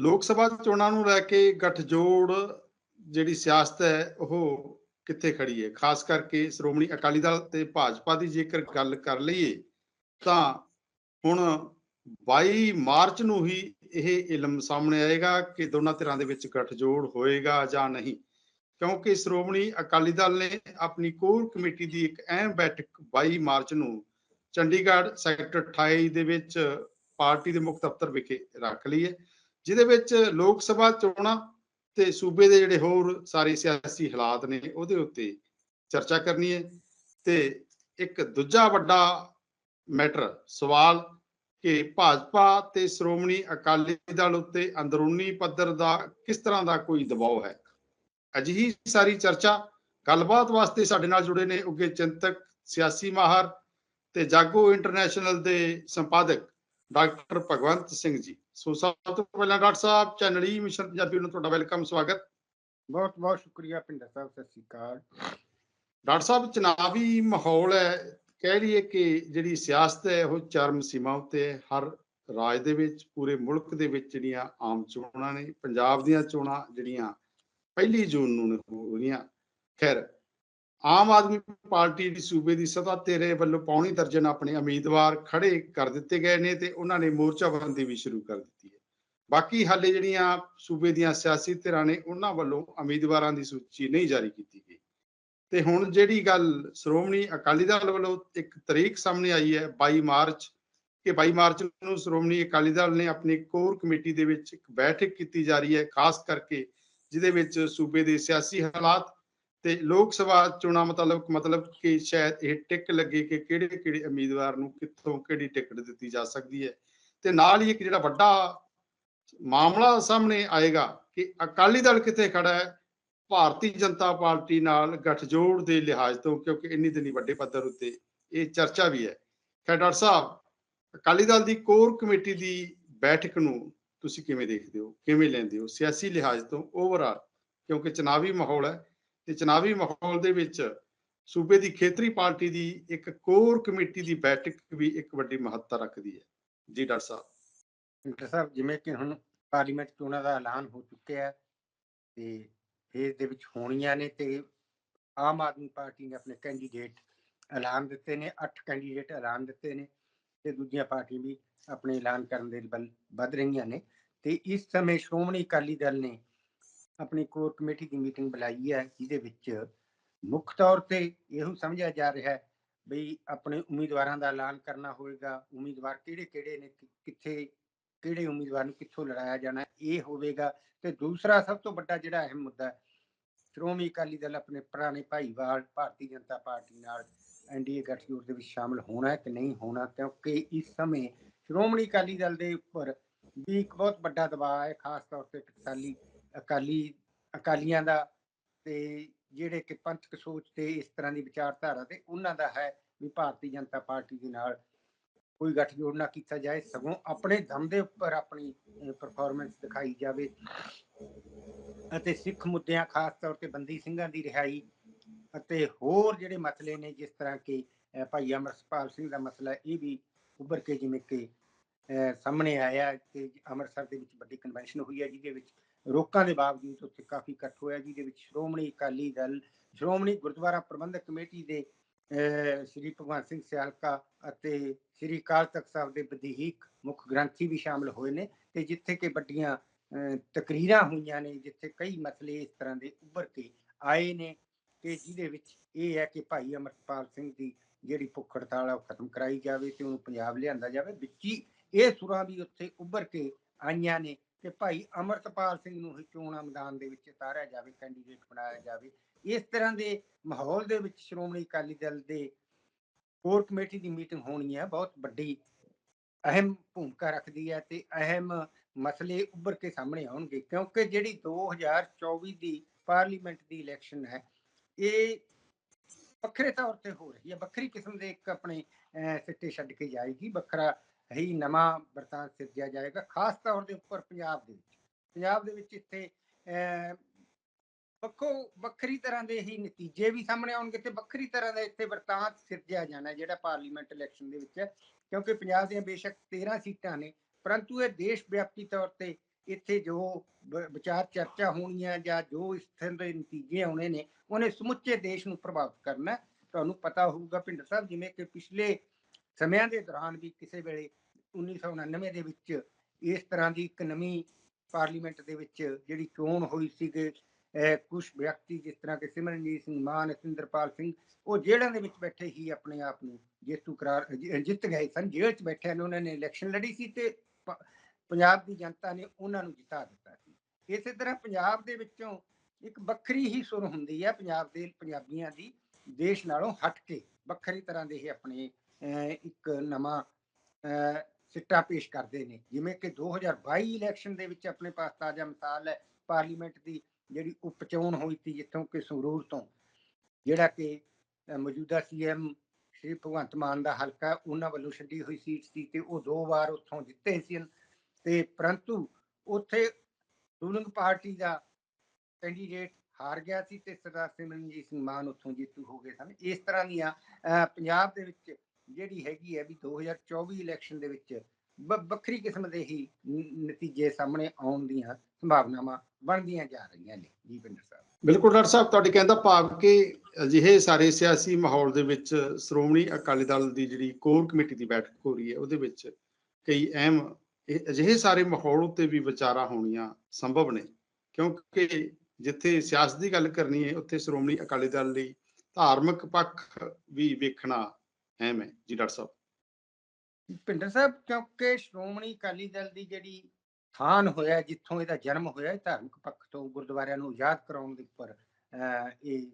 ਲੋਕ ਸਭਾ ਚੋਣਾਂ ਨੂੰ ਲੈ ਕੇ ਗੱਠਜੋੜ ਜਿਹੜੀ ਸਿਆਸਤ ਹੈ, ਉਹ ਕਿੱਥੇ ਖੜੀ ਹੈ? ਖਾਸ ਕਰਕੇ ਸ਼੍ਰੋਮਣੀ ਅਕਾਲੀ ਦਲ ਤੇ ਭਾਜਪਾ ਦੀ ਜੇਕਰ ਗੱਲ ਕਰ ਲਈਏ, ਤਾਂ ਹੁਣ 22 ਮਾਰਚ ਨੂੰ ਹੀ ਇਹ ਇਲਮ ਸਾਹਮਣੇ ਆਏਗਾ ਕਿ ਦੋਨਾਂ ਧਿਰਾਂ ਦੇ ਵਿੱਚ ਗੱਠਜੋੜ ਹੋਏਗਾ ਜਾਂ ਨਹੀਂ। ਕਿਉਂਕਿ ਸ਼੍ਰੋਮਣੀ ਅਕਾਲੀ ਦਲ ਨੇ ਆਪਣੀ ਕੋਰ ਕਮੇਟੀ ਦੀ ਇੱਕ ਅਹਿਮ ਬੈਠਕ 22 ਮਾਰਚ ਨੂੰ ਚੰਡੀਗੜ੍ਹ ਸੈਕਟਰ 28 ਦੇ ਵਿੱਚ ਪਾਰਟੀ ਦੇ ਮੁੱਖ ਦਫ਼ਤਰ ਵਿਖੇ ਰੱਖ ਲਈ ਹੈ। ਜਿਹਦੇ ਵਿੱਚ ਲੋਕ ਸਭਾ ਚੋਣਾਂ ਤੇ ਸੂਬੇ ਦੇ ਜਿਹੜੇ ਹੋਰ ਸਾਰੇ ਸਿਆਸੀ ਹਾਲਾਤ ਨੇ ਉਹਦੇ ਉੱਤੇ ਚਰਚਾ ਕਰਨੀ ਹੈ ਤੇ ਇੱਕ ਦੂਜਾ ਵੱਡਾ ਮੈਟਰ, ਸਵਾਲ ਕਿ ਭਾਜਪਾ ਤੇ ਸ਼੍ਰੋਮਣੀ ਅਕਾਲੀ ਦਲ ਉੱਤੇ ਅੰਦਰੂਨੀ ਪੱਧਰ ਦਾ ਕਿਸ ਤਰ੍ਹਾਂ ਦਾ ਕੋਈ ਦਬਾਅ ਹੈ? ਅਜਿਹੀ ਸਾਰੀ ਚਰਚਾ ਗੱਲਬਾਤ ਵਾਸਤੇ ਸਾਡੇ ਨਾਲ ਜੁੜੇ ਨੇ ਉੱਗੇ ਚਿੰਤਕ ਸਿਆਸੀ ਮਾਹਰ ਤੇ ਜਾਗੋ ਇੰਟਰਨੈਸ਼ਨਲ ਦੇ ਸੰਪਾਦਕ ਡਾਕਟਰ ਭਗਵੰਤ ਸਿੰਘ ਜੀ ਸੋ ਸਭ ਤੋਂ ਪਹਿਲਾਂ doctor sahib channel mission Punjabi ਨੂੰ ਤੁਹਾਡਾ ਵੈਲਕਮ ਸਵਾਗਤ। ਬਹੁਤ ਬਹੁਤ ਸ਼ੁਕਰੀਆ ਪਿੰਡਾ ਸਾਹਿਬ ਸਤਿ ਸ੍ਰੀ ਅਕਾਲ। ਡਾਕਟਰ ਸਾਹਿਬ ਚੁਣਾਵੀ ਮਾਹੌਲ ਹੈ ਕਹਿ ਲਈਏ ਕਿ ਜਿਹੜੀ ਸਿਆਸਤ ਹੈ ਉਹ ਚਰਮ ਸੀਮਾ ਉੱਤੇ ਹਰ ਰਾਜ ਦੇ ਵਿੱਚ ਪੂਰੇ ਮੁਲਕ ਦੇ ਵਿੱਚ ਜਿਹੜੀਆਂ ਆਮ ਚੋਣਾਂ ਨੇ ਪੰਜਾਬ ਦੀਆਂ ਚੋਣਾਂ ਜਿਹੜੀਆਂ ਪਹਿਲੀ ਜੂਨ ਨੂੰ ਨੇ ਹੋ ਰਹੀਆਂ ਖੈਰ ਆਮ ਆਦਮੀ ਪਾਰਟੀ ਦੀ ਸੂਬੇ ਦੀ ਸਭਾ ਤੇਰੇ ਵੱਲੋਂ ਪੌਣੀ ਦਰਜਨ ਆਪਣੇ ਉਮੀਦਵਾਰ ਖੜੇ ਕਰ ਦਿੱਤੇ ਗਏ ਨੇ ਤੇ ਉਹਨਾਂ ਨੇ ਮੋਰਚਾਬੰਦੀ ਵੀ ਸ਼ੁਰੂ ਕਰ ਦਿੱਤੀ ਹੈ। ਬਾਕੀ ਹਾਲੇ ਜਿਹੜੀਆਂ ਸੂਬੇ ਦੀਆਂ ਸਿਆਸੀ ਧਿਰਾਂ ਨੇ ਉਹਨਾਂ ਵੱਲੋਂ ਉਮੀਦਵਾਰਾਂ ਦੀ ਸੂਚੀ ਨਹੀਂ ਜਾਰੀ ਕੀਤੀ ਗਈ। ਤੇ ਹੁਣ ਜਿਹੜੀ ਗੱਲ ਸ਼੍ਰੋਮਣੀ ਅਕਾਲੀ ਦਲ ਵੱਲੋਂ ਇੱਕ ਤਰੀਕ ਸਾਹਮਣੇ ਆਈ ਹੈ 22 ਮਾਰਚ, ਕਿ 22 ਮਾਰਚ ਨੂੰ ਸ਼੍ਰੋਮਣੀ ਅਕਾਲੀ ਦਲ ਨੇ ਆਪਣੀ ਕੋਰ ਕਮੇਟੀ ਦੇ ਵਿੱਚ ਇੱਕ ਬੈਠਕ ਕੀਤੀ ਜਾ ਰਹੀ ਹੈ, ਖਾਸ ਕਰਕੇ ਜਿਹਦੇ ਵਿੱਚ ਸੂਬੇ ਦੇ ਸਿਆਸੀ ਹਾਲਾਤ ਤੇ ਲੋਕ ਸਭਾ ਚੋਣਾਂ ਮਤਲਬ ਮਤਲਬ ਕਿ ਸ਼ਾਇਦ ਇਹ ਟਿਕ ਲੱਗੇ ਕਿ ਕਿਹੜੇ ਕਿਹੜੇ ਉਮੀਦਵਾਰ ਨੂੰ ਕਿੱਥੋਂ ਕਿਹੜੀ ਟਿਕਟ ਦਿੱਤੀ ਜਾ ਸਕਦੀ ਹੈ। ਤੇ ਨਾਲ ਹੀ ਇੱਕ ਜਿਹੜਾ ਵੱਡਾ ਮਾਮਲਾ ਸਾਹਮਣੇ ਆਏਗਾ ਕਿ ਅਕਾਲੀ ਦਲ ਕਿੱਥੇ ਖੜਾ ਹੈ, ਭਾਰਤੀ ਜਨਤਾ ਪਾਰਟੀ ਨਾਲ ਗੱਠਜੋੜ ਦੇ ਲਿਹਾਜ਼ ਤੋਂ, ਕਿਉਂਕਿ ਇੰਨੀ ਦਿਨੀ ਵੱਡੇ ਪੱਧਰ ਉੱਤੇ ਇਹ ਚਰਚਾ ਵੀ ਹੈ। ਖੈਰ, ਡਾਕਟਰ ਸਾਹਿਬ, ਅਕਾਲੀ ਦਲ ਦੀ ਕੋਰ ਕਮੇਟੀ ਦੀ ਬੈਠਕ ਨੂੰ ਤੁਸੀਂ ਕਿਵੇਂ ਦੇਖਦੇ ਹੋ? ਕਿਵੇਂ ਲੈਂਦੇ ਹੋ? ਸਿਆਸੀ ਲਿਹਾਜ਼ ਤੋਂ ਓਵਰਆਲ, ਕਿਉਂਕਿ ਚੁਣਾਵੀ ਮਾਹੌਲ ਹੈ। ਤੇ ਚੁਣਾਵੀ ਮਾਹੌਲ ਦੇ ਵਿੱਚ ਸੂਬੇ ਦੀ ਖੇਤਰੀ ਪਾਰਟੀ ਦੀ ਇੱਕ ਕੋਰ ਕਮੇਟੀ ਦੀ ਬੈਠਕ ਵੀ ਇੱਕ ਵੱਡੀ ਮਹੱਤਤਾ ਰੱਖਦੀ ਹੈ। ਜੀ ਡਾਕਟਰ ਸਾਹਿਬ। ਪਿੰਡਾ ਸਾਹਿਬ, ਜਿਵੇਂ ਕਿ ਹੁਣ ਪਾਰਲੀਮੈਂਟ ਚੋਣਾਂ ਦਾ ਐਲਾਨ ਹੋ ਚੁੱਕਿਆ ਹੈ ਤੇ ਫੇਜ਼ ਦੇ ਵਿੱਚ ਹੋਣੀਆਂ ਨੇ ਤੇ ਆਮ ਆਦਮੀ ਪਾਰਟੀ ਨੇ ਆਪਣੇ ਕੈਂਡੀਡੇਟ ਐਲਾਨ ਦਿੱਤੇ ਨੇ 8 ਕੈਂਡੀਡੇਟ ਐਲਾਨ ਦਿੱਤੇ ਨੇ ਤੇ ਦੂਜੀਆਂ ਪਾਰਟੀਆਂ ਵੀ ਆਪਣੇ ਐਲਾਨ ਕਰਨ ਦੇ ਵੱਲ ਵੱਧ ਰਹੀਆਂ ਨੇ ਤੇ ਇਸ ਸਮੇਂ ਸ਼੍ਰੋਮਣੀ ਅਕਾਲੀ ਦਲ ਨੇ ਆਪਣੀ ਕੋਰ ਕਮੇਟੀ ਦੀ ਮੀਟਿੰਗ ਬੁਲਾਈ ਹੈ, ਜਿਹਦੇ ਵਿੱਚ ਮੁੱਖ ਤੌਰ ਤੇ ਇਹੋ ਸਮਝਿਆ ਜਾ ਰਿਹਾ ਹੈ ਬਈ ਆਪਣੇ ਉਮੀਦਵਾਰਾਂ ਦਾ ਐਲਾਨ ਕਰਨਾ ਹੋਵੇਗਾ ਉਮੀਦਵਾਰ ਕਿਹੜੇ ਕਿਹੜੇ ਨੇ ਕਿੱਥੇ, ਕਿਹੜੇ ਉਮੀਦਵਾਰ ਨੂੰ ਕਿੱਥੋਂ ਲੜਾਇਆ ਜਾਣਾ, ਇਹ ਹੋਵੇਗਾ। ਤੇ ਦੂਸਰਾ ਸਭ ਤੋਂ ਵੱਡਾ ਜਿਹੜਾ ਅਹਿਮ ਮੁੱਦਾ ਹੈ, ਸ਼੍ਰੋਮਣੀ ਅਕਾਲੀ ਦਲ ਆਪਣੇ ਪੁਰਾਣੇ ਭਾਈਵਾਲ, ਭਾਰਤੀ ਜਨਤਾ ਪਾਰਟੀ ਨਾਲ ਐਨਡੀਏ ਗੱਠਜੋੜ ਦੇ ਵਿੱਚ ਸ਼ਾਮਲ ਹੋਣਾ ਹੈ ਕਿ ਨਹੀਂ ਹੋਣਾ, ਕਿਉਂਕਿ ਇਸ ਸਮੇਂ ਸ਼੍ਰੋਮਣੀ ਅਕਾਲੀ ਦਲ ਦੇ ਉੱਪਰ ਵੀ ਇੱਕ ਬਹੁਤ ਵੱਡਾ ਦਬਾਅ ਹੈ, ਖਾਸ ਤੌਰ ਤੇ ਟਕਸਾਲੀ ਅਕਾਲੀ ਅਕਾਲੀਆਂ ਦਾ ਤੇ ਜਿਹੜੇ ਕਿ ਪੰਥਕ ਸੋਚ ਤੇ ਇਸ ਤਰ੍ਹਾਂ ਦੀ ਵਿਚਾਰਧਾਰਾ ਤੇ ਉਹਨਾਂ ਦਾ ਹੈ ਵੀ ਭਾਰਤੀ ਜਨਤਾ ਪਾਰਟੀ ਦੇ ਨਾਲ ਕੋਈ ਗੱਠਜੋੜ ਨਾ ਕੀਤਾ ਜਾਏ ਸਗੋਂ ਆਪਣੇ ਦਮ ਦੇ ਉੱਪਰ ਆਪਣੀ ਪਰਫਾਰਮੈਂਸ ਦਿਖਾਈ ਜਾਵੇ ਅਤੇ ਸਿੱਖ ਮੁੱਦਿਆਂ ਖਾਸ ਤੌਰ ਤੇ ਬੰਦੀ ਸਿੰਘਾਂ ਦੀ ਰਿਹਾਈ ਅਤੇ ਹੋਰ ਜਿਹੜੇ ਮਸਲੇ ਨੇ ਜਿਸ ਤਰ੍ਹਾਂ ਕਿ ਭਾਈ ਅਮਰਸਪਾਲ ਸਿੰਘ ਦਾ ਮਸਲਾ ਇਹ ਵੀ ਉੱਭਰ ਕੇ ਜਿਵੇਂ ਕਿ ਅਹ, ਸਾਹਮਣੇ ਆਇਆ ਕਿ ਅੰਮ੍ਰਿਤਸਰ ਦੇ ਵਿੱਚ ਵੱਡੀ ਕਨਵੈਨਸ਼ਨ ਹੋਈ ਹੈ ਜਿਹਦੇ ਵਿੱਚ ਰੋਕਾਂ ਦੇ ਬਾਵਜੂਦ ਉੱਥੇ ਕਾਫੀ ਇਕੱਠ ਹੋਇਆ, ਜਿਹਦੇ ਵਿੱਚ ਸ਼੍ਰੋਮਣੀ ਅਕਾਲੀ ਦਲ, ਸ਼੍ਰੋਮਣੀ ਗੁਰਦੁਆਰਾ ਪ੍ਰਬੰਧਕ ਕਮੇਟੀ ਦੇ ਸ਼੍ਰੀ ਭਗਵੰਤ ਸਿੰਘ ਸਿਆਲਕਾ ਅਤੇ ਸ਼੍ਰੀ ਅਕਾਲ ਤਖਤ ਸਾਹਿਬ ਦੇ ਵਧੀਕ ਮੁੱਖ ਗ੍ਰੰਥੀ ਵੀ ਸ਼ਾਮਲ ਹੋਏ ਨੇ ਤੇ ਜਿੱਥੇ ਕਿ ਵੱਡੀਆਂ ਤਕਰੀਰਾਂ ਹੋਈਆਂ ਨੇ, ਜਿੱਥੇ ਕਈ ਮਸਲੇ ਇਸ ਤਰ੍ਹਾਂ ਦੇ ਉੱਭਰ ਕੇ ਆਏ ਨੇ ਕਿ ਜਿਹਦੇ ਵਿੱਚ ਇਹ ਹੈ ਕਿ ਭਾਈ ਅਮਰਪਾਲ ਸਿੰਘ ਦੀ ਜਿਹੜੀ ਭੁੱਖ ਹੜਤਾਲ ਆ ਉਹ ਖਤਮ ਕਰਾਈ ਜਾਵੇ ਤੇ ਉਹਨੂੰ ਪੰਜਾਬ ਲਿਆਂਦਾ ਜਾਵੇ, ਵਿੱਚ ਹੀ ਇਹ ਸੁਰਾਂ ਵੀ ਉੱਥੇ ਉੱਭਰ ਕੇ ਆਈਆਂ ਨੇ ਕਿ ਭਾਈ ਅਮਰਤਪਾਲ ਸਿੰਘ ਨੂੰ ਹੀ ਚੋਣਾਂ ਮੈਦਾਨ ਦੇ ਵਿੱਚ ਉਤਾਰਿਆ ਜਾਵੇ ਕੈਂਡੀਡੇਟ ਬਣਾਇਆ ਜਾਵੇ। ਇਸ ਤਰ੍ਹਾਂ ਦੇ ਮਾਹੌਲ ਦੇ ਵਿੱਚ ਸ਼੍ਰੋਮਣੀ ਅਕਾਲੀ ਦਲ ਦੇ ਕੋਰ ਕਮੇਟੀ ਦੀ ਮੀਟਿੰਗ ਹੋਣੀ ਹੈ। ਬਹੁਤ ਵੱਡੀ ਅਹਿਮ ਭੂਮਿਕਾ ਰੱਖਦੀ ਹੈ ਤੇ ਅਹਿਮ ਮਸਲੇ ਉੱਭਰ ਕੇ ਸਾਹਮਣੇ ਆਉਣਗੇ ਕਿਉਂਕਿ ਜਿਹੜੀ 2024 ਦੀ ਪਾਰਲੀਮੈਂਟ ਦੀ ਇਲੈਕਸ਼ਨ ਹੈ ਇਹ ਵੱਖਰੇ ਤੌਰ ਤੇ ਹੋ ਰਹੀ ਹੈ। ਵੱਖਰੀ ਕਿਸਮ ਦੇ ਇੱਕ ਆਪਣੇ ਅਹ, ਸਿੱਟੇ ਛੱਡ ਕੇ ਜਾਏਗੀ। ਵੱਖਰਾ ਹੀ ਨਵਾਂ ਵਰਤਾਂ ਸਿਰਜਿਆ ਜਾਏਗਾ ਖਾਸ ਤੌਰ ਦੇ ਉੱਪਰ ਪੰਜਾਬ ਦੇ ਵਿੱਚ। ਪੰਜਾਬ ਦੇ ਵਿੱਚ ਇੱਥੇ ਅਹ, ਵੱਖੋ ਵੱਖਰੀ ਤਰ੍ਹਾਂ ਦੇ ਹੀ ਨਤੀਜੇ ਵੀ ਸਾਹਮਣੇ ਆਉਣਗੇ ਤੇ ਵੱਖਰੀ ਤਰ੍ਹਾਂ ਦਾ ਇੱਥੇ ਵਰਤਾਂਤ ਸਿਰਜਿਆ ਜਾਣਾ ਜਿਹੜਾ ਪਾਰਲੀਮੈਂਟ ਇਲੈਕਸ਼ਨ ਦੇ ਵਿੱਚ ਹੈ। ਕਿਉਂਕਿ ਪੰਜਾਬ ਦੀਆਂ ਬੇਸ਼ੱਕ 13 ਸੀਟਾਂ ਨੇ ਪਰੰਤੂ ਇਹ ਦੇਸ਼ ਵਿਆਪੀ ਤੌਰ ਤੇ ਇੱਥੇ ਜੋ ਵਿਚਾਰ ਚਰਚਾ ਹੋਣੀ ਹੈ ਜਾਂ ਜੋ ਇਸ ਤਰ੍ਹਾਂ ਦੇ ਨਤੀਜੇ ਆਉਣੇ ਨੇ ਉਹਨੇ ਸਮੁੱਚੇ ਦੇਸ਼ ਨੂੰ ਪ੍ਰਭਾਵਿਤ ਕਰਨਾ ਤੁਹਾਨੂੰ ਪਤਾ ਹੋਊਗਾ ਭਿੰਡਰ ਸਾਹਿਬ ਜਿਵੇਂ ਕਿ ਪਿਛਲੇ ਸਮਿਆਂ ਦੇ ਦੌਰਾਨ ਵੀ ਕਿਸੇ ਵੇਲੇ 1999 ਦੇ ਵਿੱਚ ਇਸ ਤਰ੍ਹਾਂ ਦੀ ਇੱਕ ਨਵੀਂ ਪਾਰਲੀਮੈਂਟ ਦੇ ਵਿੱਚ ਜਿਹੜੀ ਚੋਣ ਹੋਈ ਸੀ ਕਿ ਕੁਝ ਵਿਅਕਤੀ ਜਿਸ ਤਰ੍ਹਾਂ ਕਿ ਸਿਮਰਨਜੀਤ ਸਿੰਘ ਮਾਨ ਸਿੰਦਰਪਾਲ ਸਿੰਘ ਉਹ ਜੇਲ੍ਹਾਂ ਦੇ ਵਿੱਚ ਬੈਠੇ ਹੀ ਆਪਣੇ ਆਪ ਨੂੰ ਜੇਤੂ ਕਰਾਰ ਜਿੱਤ ਗਏ ਸਨ ਜੇਲ੍ਹ 'ਚ ਬੈਠੇ ਨੇ ਉਹਨਾਂ ਨੇ ਇਲੈਕਸ਼ਨ ਲੜੀ ਸੀ ਤੇ ਪੰਜਾਬ ਦੀ ਜਨਤਾ ਨੇ ਉਹਨਾਂ ਨੂੰ ਜਿਤਾ ਦਿੱਤਾ ਸੀ। ਇਸੇ ਤਰ੍ਹਾਂ ਪੰਜਾਬ ਦੇ ਵਿੱਚੋਂ ਇੱਕ ਵੱਖਰੀ ਹੀ ਸੁਰ ਹੁੰਦੀ ਹੈ ਪੰਜਾਬ ਦੇ ਪੰਜਾਬੀਆਂ ਦੀ ਦੇਸ਼ ਨਾਲੋਂ ਹਟ ਕੇ ਵੱਖਰੀ ਤਰ੍ਹਾਂ ਦੇ ਇਹ ਆਪਣੇ ਅਹ, ਇੱਕ ਨਵਾਂ ਅਹ, ਸਿੱਟਾ ਪੇਸ਼ ਕਰਦੇ ਨੇ। ਜਿਵੇਂ ਕਿ 2022 ਇਲੈਕਸ਼ਨ ਦੇ ਵਿੱਚ ਆਪਣੇ ਪਾਸ ਤਾਜ਼ਾ ਮਿਸਾਲ ਹੈ ਪਾਰਲੀਮੈਂਟ ਦੀ ਜਿਹੜੀ ਉਪ ਚੋਣ ਹੋਈ ਸੀ ਜਿੱਥੋਂ ਕਿ ਸੰਗਰੂਰ ਤੋਂ ਜਿਹੜਾ ਕਿ ਅਹ, ਮੌਜੂਦਾ ਸੀਐਮ ਸ਼੍ਰੀ ਭਗਵੰਤ ਮਾਨ ਦਾ ਹਲਕਾ ਉਹਨਾਂ ਵੱਲੋਂ ਛੱਡੀ ਹੋਈ ਸੀਟ ਸੀ ਤੇ ਉਹ ਦੋ ਵਾਰ ਉੱਥੋਂ ਜਿੱਤੇ ਸੀ ਤੇ ਪਰੰਤੂ ਉੱਥੇ ਰੂਲਿੰਗ ਪਾਰਟੀ ਦਾ ਕੈਂਡੀਡੇਟ ਹਾਰ ਗਿਆ ਸੀ ਤੇ ਸਰਦਾਰ ਸਿਮਰਨਜੀਤ ਸਿੰਘ ਮਾਨ ਉੱਥੋਂ ਜੇਤੂ ਹੋ ਗਏ ਸਨ। ਇਸ ਤਰ੍ਹਾਂ ਦੀਆਂ ਅਹ, ਪੰਜਾਬ ਦੇ ਵਿੱਚ ਜਿਹੜੀ ਹੈਗੀ ਹੈ ਵੀ 2024 ਇਲੈਕਸ਼ਨ ਦੇ ਵਿੱਚ ਵੱਖਰੀ ਕਿਸਮ ਦੇ ਹੀ ਨਤੀਜੇ ਸਾਹਮਣੇ ਆਉਣ ਦੀਆਂ ਸੰਭਾਵਨਾਵਾਂ ਬਣਦੀਆਂ ਜਾ ਰਹੀਆਂ ਨੇ ਜੀ ਪਿੰਡਰ ਸਾਹਿਬ। ਬਿਲਕੁਲ ਡਾਕਟਰ ਸਾਹਿਬ, ਤੁਹਾਡੇ ਕਹਿੰਦਾ ਭਾਵ ਕਿ ਅਜਿਹੇ ਸਾਰੇ ਸਿਆਸੀ ਮਾਹੌਲ ਦੇ ਵਿੱਚ ਸ਼੍ਰੋਮਣੀ ਅਕਾਲੀ ਦਲ ਦੀ ਜਿਹੜੀ ਕੋਰ ਕਮੇਟੀ ਦੀ ਬੈਠਕ ਹੋ ਰਹੀ ਹੈ, ਉਹਦੇ ਵਿੱਚ ਕਈ ਅਹਿਮ ਅਜਿਹੇ ਸਾਰੇ ਮਾਹੌਲ ਉੱਤੇ ਵੀ ਵਿਚਾਰਾਂ ਹੋਣੀਆਂ ਸੰਭਵ ਨੇ। ਕਿਉਂਕਿ ਜਿੱਥੇ ਸਿਆਸਤ ਦੀ ਗੱਲ ਕਰਨੀ ਹੈ, ਉੱਥੇ ਸ਼੍ਰੋਮਣੀ ਅਕਾਲੀ ਦਲ ਲਈ ਧਾਰਮਿਕ ਪੱਖ ਵੀ ਵੇਖਣਾ ਅਹਿਮ ਹੈ ਜੀ ਡਾਕਟਰ ਸਾਹਿਬ। ਪਿੰਡਰ ਸਾਹਿਬ, ਕਿਉਂਕਿ ਸ਼੍ਰੋਮਣੀ ਅਕਾਲੀ ਦਲ ਦੀ ਜਿਹੜੀ ਥਾਨ ਹੋਇਆ, ਜਿੱਥੋਂ ਇਹਦਾ ਜਨਮ ਹੋਇਆ ਧਾਰਮਿਕ ਪੱਖ ਤੋਂ ਗੁਰਦੁਆਰਿਆਂ ਨੂੰ ਯਾਦ ਕਰਾਉਣ ਦੇ ਉੱਪਰ ਇਹ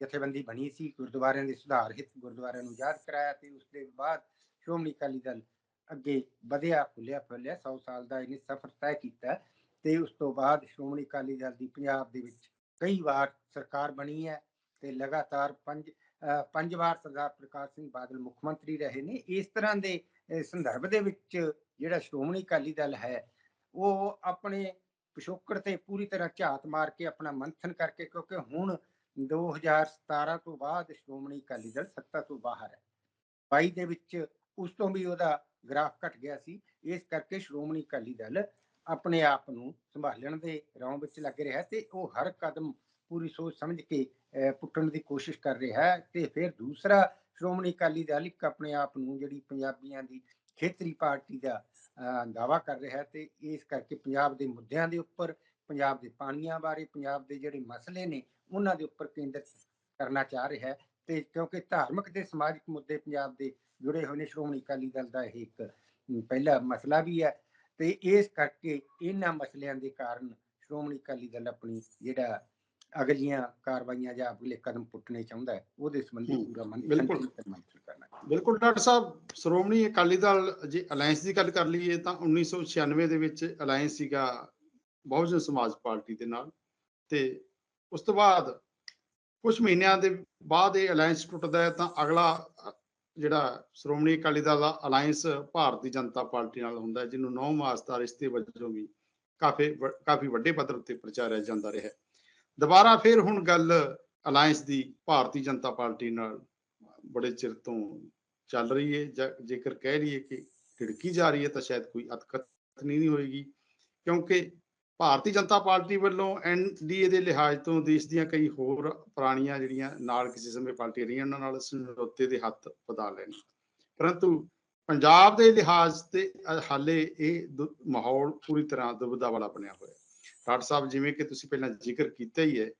ਜਥੇਬੰਦੀ ਬਣੀ ਸੀ, ਗੁਰਦੁਆਰਿਆਂ ਦੇ ਸੁਧਾਰ ਹਿੱਤ ਗੁਰਦੁਆਰਿਆਂ ਨੂੰ ਯਾਦ ਕਰਾਇਆ ਤੇ ਉਸ ਦੇ ਬਾਅਦ ਸ਼੍ਰੋਮਣੀ ਅਕਾਲੀ ਦਲ ਅੱਗੇ ਵਧਿਆ, ਫੁੱਲਿਆ ਫੁੱਲਿਆ 100 ਸਾਲ ਦਾ ਇਹਨੇ ਸਫ਼ਰ ਤੈਅ ਕੀਤਾ ਤੇ ਉਸ ਤੋਂ ਬਾਅਦ ਸ਼੍ਰੋਮਣੀ ਅਕਾਲੀ ਦਲ ਦੀ ਪੰਜਾਬ ਦੇ ਵਿੱਚ ਕਈ ਵਾਰ ਸਰਕਾਰ ਬਣੀ ਹੈ ਤੇ ਲਗਾਤਾਰ ਪੰਜ ਪੰਜ ਵਾਰ ਸਰਦਾਰ ਪ੍ਰਕਾਸ਼ ਸਿੰਘ ਬਾਦਲ ਮੁੱਖ ਮੰਤਰੀ ਰਹੇ ਨੇ, ਇਸ ਤਰ੍ਹਾਂ ਦੇ ਸੰਦਰਭ ਦੇ ਵਿੱਚ ਜਿਹੜਾ ਸ਼੍ਰੋਮਣੀ ਅਕਾਲੀ ਦਲ ਹੈ, ਉਹ ਆਪਣੇ ਪਿਛੋਕੜ ਤੇ ਪੂਰੀ ਤਰ੍ਹਾਂ ਝਾਤ ਮਾਰ ਕੇ ਆਪਣਾ ਮੰਥਨ ਕਰਕੇ, ਕਿਉਂਕਿ ਹੁਣ 2017 ਤੋਂ ਬਾਅਦ ਸ਼੍ਰੋਮਣੀ ਅਕਾਲੀ ਦਲ ਸੱਤਾ ਤੋਂ ਬਾਹਰ ਹੈ। 22 ਦੇ ਵਿੱਚ ਉਸ ਤੋਂ ਵੀ ਉਹਦਾ ਗ੍ਰਾਫ ਘਟ ਗਿਆ ਸੀ, ਇਸ ਕਰਕੇ ਸ਼੍ਰੋਮਣੀ ਅਕਾਲੀ ਦਲ ਆਪਣੇ ਆਪ ਨੂੰ ਸੰਭਾਲਣ ਦੇ ਰੌਂ ਵਿੱਚ ਲੱਗ ਰਿਹਾ ਤੇ ਉਹ ਹਰ ਕਦਮ ਪੂਰੀ ਸੋਚ ਸਮਝ ਕੇ ਪੁੱਟਣ ਦੀ ਕੋਸ਼ਿਸ਼ ਕਰ ਰਿਹਾ ਹੈ ਤੇ ਫਿਰ ਦੂਸਰਾ ਸ਼੍ਰੋਮਣੀ ਅਕਾਲੀ ਦਲ ਇੱਕ ਆਪਣੇ ਆਪ ਨੂੰ ਜਿਹੜੀ ਪੰਜਾਬੀਆਂ ਦੀ ਖੇਤਰੀ ਪਾਰਟੀ ਦਾ ਅਹ, ਕਰ ਰਿਹਾ ਹੈ ਤੇ ਇਸ ਕਰਕੇ ਪੰਜਾਬ ਦੇ ਮੁੱਦਿਆਂ ਦੇ ਉੱਪਰ ਪੰਜਾਬ ਦੇ ਪਾਣੀਆਂ ਬਾਰੇ ਪੰਜਾਬ ਦੇ ਜਿਹੜੇ ਮਸਲੇ ਨੇ ਉਹਨਾਂ ਦੇ ਉੱਪਰ ਕੇਂਦਰਿਤ ਕਰਨਾ ਚਾਹ ਰਿਹਾ ਹੈ ਤੇ ਕਿਉਂਕਿ ਧਾਰਮਿਕ ਤੇ ਸਮਾਜਿਕ ਮੁੱਦੇ ਪੰਜਾਬ ਦੇ ਜੁੜੇ ਹੋਏ ਨੇ ਸ਼੍ਰੋਮਣੀ ਅਕਾਲੀ ਦਲ ਦਾ ਇਹ ਇੱਕ ਪਹਿਲਾ ਮਸਲਾ ਵੀ ਹੈ ਤੇ ਇਸ ਕਰਕੇ ਇਹਨਾਂ ਮਸਲਿਆਂ ਦੇ ਕਾਰਨ ਸ਼੍ਰੋਮਣੀ ਅਕਾਲੀ ਦਲ ਆਪਣੀ ਜਿਹੜਾ ਅਗਲੀਆਂ ਕਾਰਵਾਈਆਂ ਜਾਂ ਅਗਲੇ ਕਦਮ ਪੁੱਟਣੇ ਚਾਹੁੰਦਾ ਹੈ ਉਹਦੇ ਸੰਬੰਧੀ ਪੂਰਾ ਮੰਥਨ ਬਿਲਕੁਲ। ਬਿਲਕੁਲ ਡਾਕਟਰ ਸਾਹਿਬ ਸ਼੍ਰੋਮਣੀ ਅਕਾਲੀ ਦਲ ਜੇ ਅਲਾਈਅੰਸ ਦੀ ਗੱਲ ਕਰ ਲਈਏ ਤਾਂ 1996 ਦੇ ਵਿੱਚ ਅਲਾਈਅੰਸ ਸੀਗਾ ਬਹੁਜਨ ਸਮਾਜ ਪਾਰਟੀ ਦੇ ਨਾਲ ਤੇ ਉਸ ਤੋਂ ਬਾਅਦ ਕੁਝ ਮਹੀਨਿਆਂ ਦੇ ਬਾਅਦ ਇਹ ਅਲਾਈਅੰਸ ਟੁੱਟਦਾ ਹੈ ਤਾਂ ਅਗਲਾ ਜਿਹੜਾ ਸ਼੍ਰੋਮਣੀ ਅਕਾਲੀ ਦਲ ਦਾ ਅਲਾਈਅੰਸ ਭਾਰਤੀ ਜਨਤਾ ਪਾਰਟੀ ਨਾਲ ਹੁੰਦਾ ਜਿਹਨੂੰ 9 ਮਾਰਚ ਦਾ ਰਿਸ਼ਤੇ ਵਜੋਂ ਵੀ ਕਾਫੀ ਕਾਫੀ ਵੱਡੇ ਪੱਧਰ ਉੱਤੇ ਪ੍ਰਚਾਰਿਆ ਜਾਂਦਾ ਰਿਹਾ। ਦੁਬਾਰਾ ਫਿਰ ਹੁਣ ਗੱਲ ਅਲਾਈਅੰਸ ਦੀ, ਭਾਰਤੀ ਜਨਤਾ ਪਾਰਟੀ ਨਾਲ ਬੜੇ ਚਿਰ ਤੋਂ ਚੱਲ ਰਹੀ ਹੈ। ਜਾਂ, ਜੇਕਰ ਕਹਿ ਲਈਏ ਕਿ ਢਿੜਕੀ ਜਾ ਰਹੀ ਹੈ ਤਾਂ ਸ਼ਾਇਦ ਕੋਈ ਅਤਕਤ ਨਹੀਂ ਹੋਏਗੀ, ਕਿਉਂਕਿ ਭਾਰਤੀ ਜਨਤਾ ਪਾਰਟੀ ਵੱਲੋਂ ਐਨਡੀਏ ਦੇ ਲਿਹਾਜ਼ ਤੋਂ ਦੇਸ਼ ਦੀਆਂ ਕਈ ਹੋਰ ਪੁਰਾਣੀਆਂ ਜਿਹੜੀਆਂ ਨਾਲ ਕਿਸੇ ਸਮੇਂ ਪਾਰਟੀਆਂ ਰਹੀਆਂ, ਉਹਨਾਂ ਨਾਲ ਸਮਝੌਤੇ ਦੇ ਹੱਥ ਵਧਾ ਲੈਣ। ਪਰੰਤੂ ਪੰਜਾਬ ਦੇ ਲਿਹਾਜ਼ ਤੇ ਹਾਲੇ ਇਹ ਦੁ- ਮਾਹੌਲ ਪੂਰੀ ਤਰ੍ਹਾਂ ਦੁਬਦਾ ਵਾਲਾ ਬਣਿਆ ਹੋਇਆ ਡਾਕਟਰ ਸਾਹਿਬ, ਜਿਵੇਂ ਕਿ ਤੁਸੀਂ ਪਹਿਲਾਂ ਜ਼ਿਕਰ ਕੀਤਾ ਹੀ ਹੈ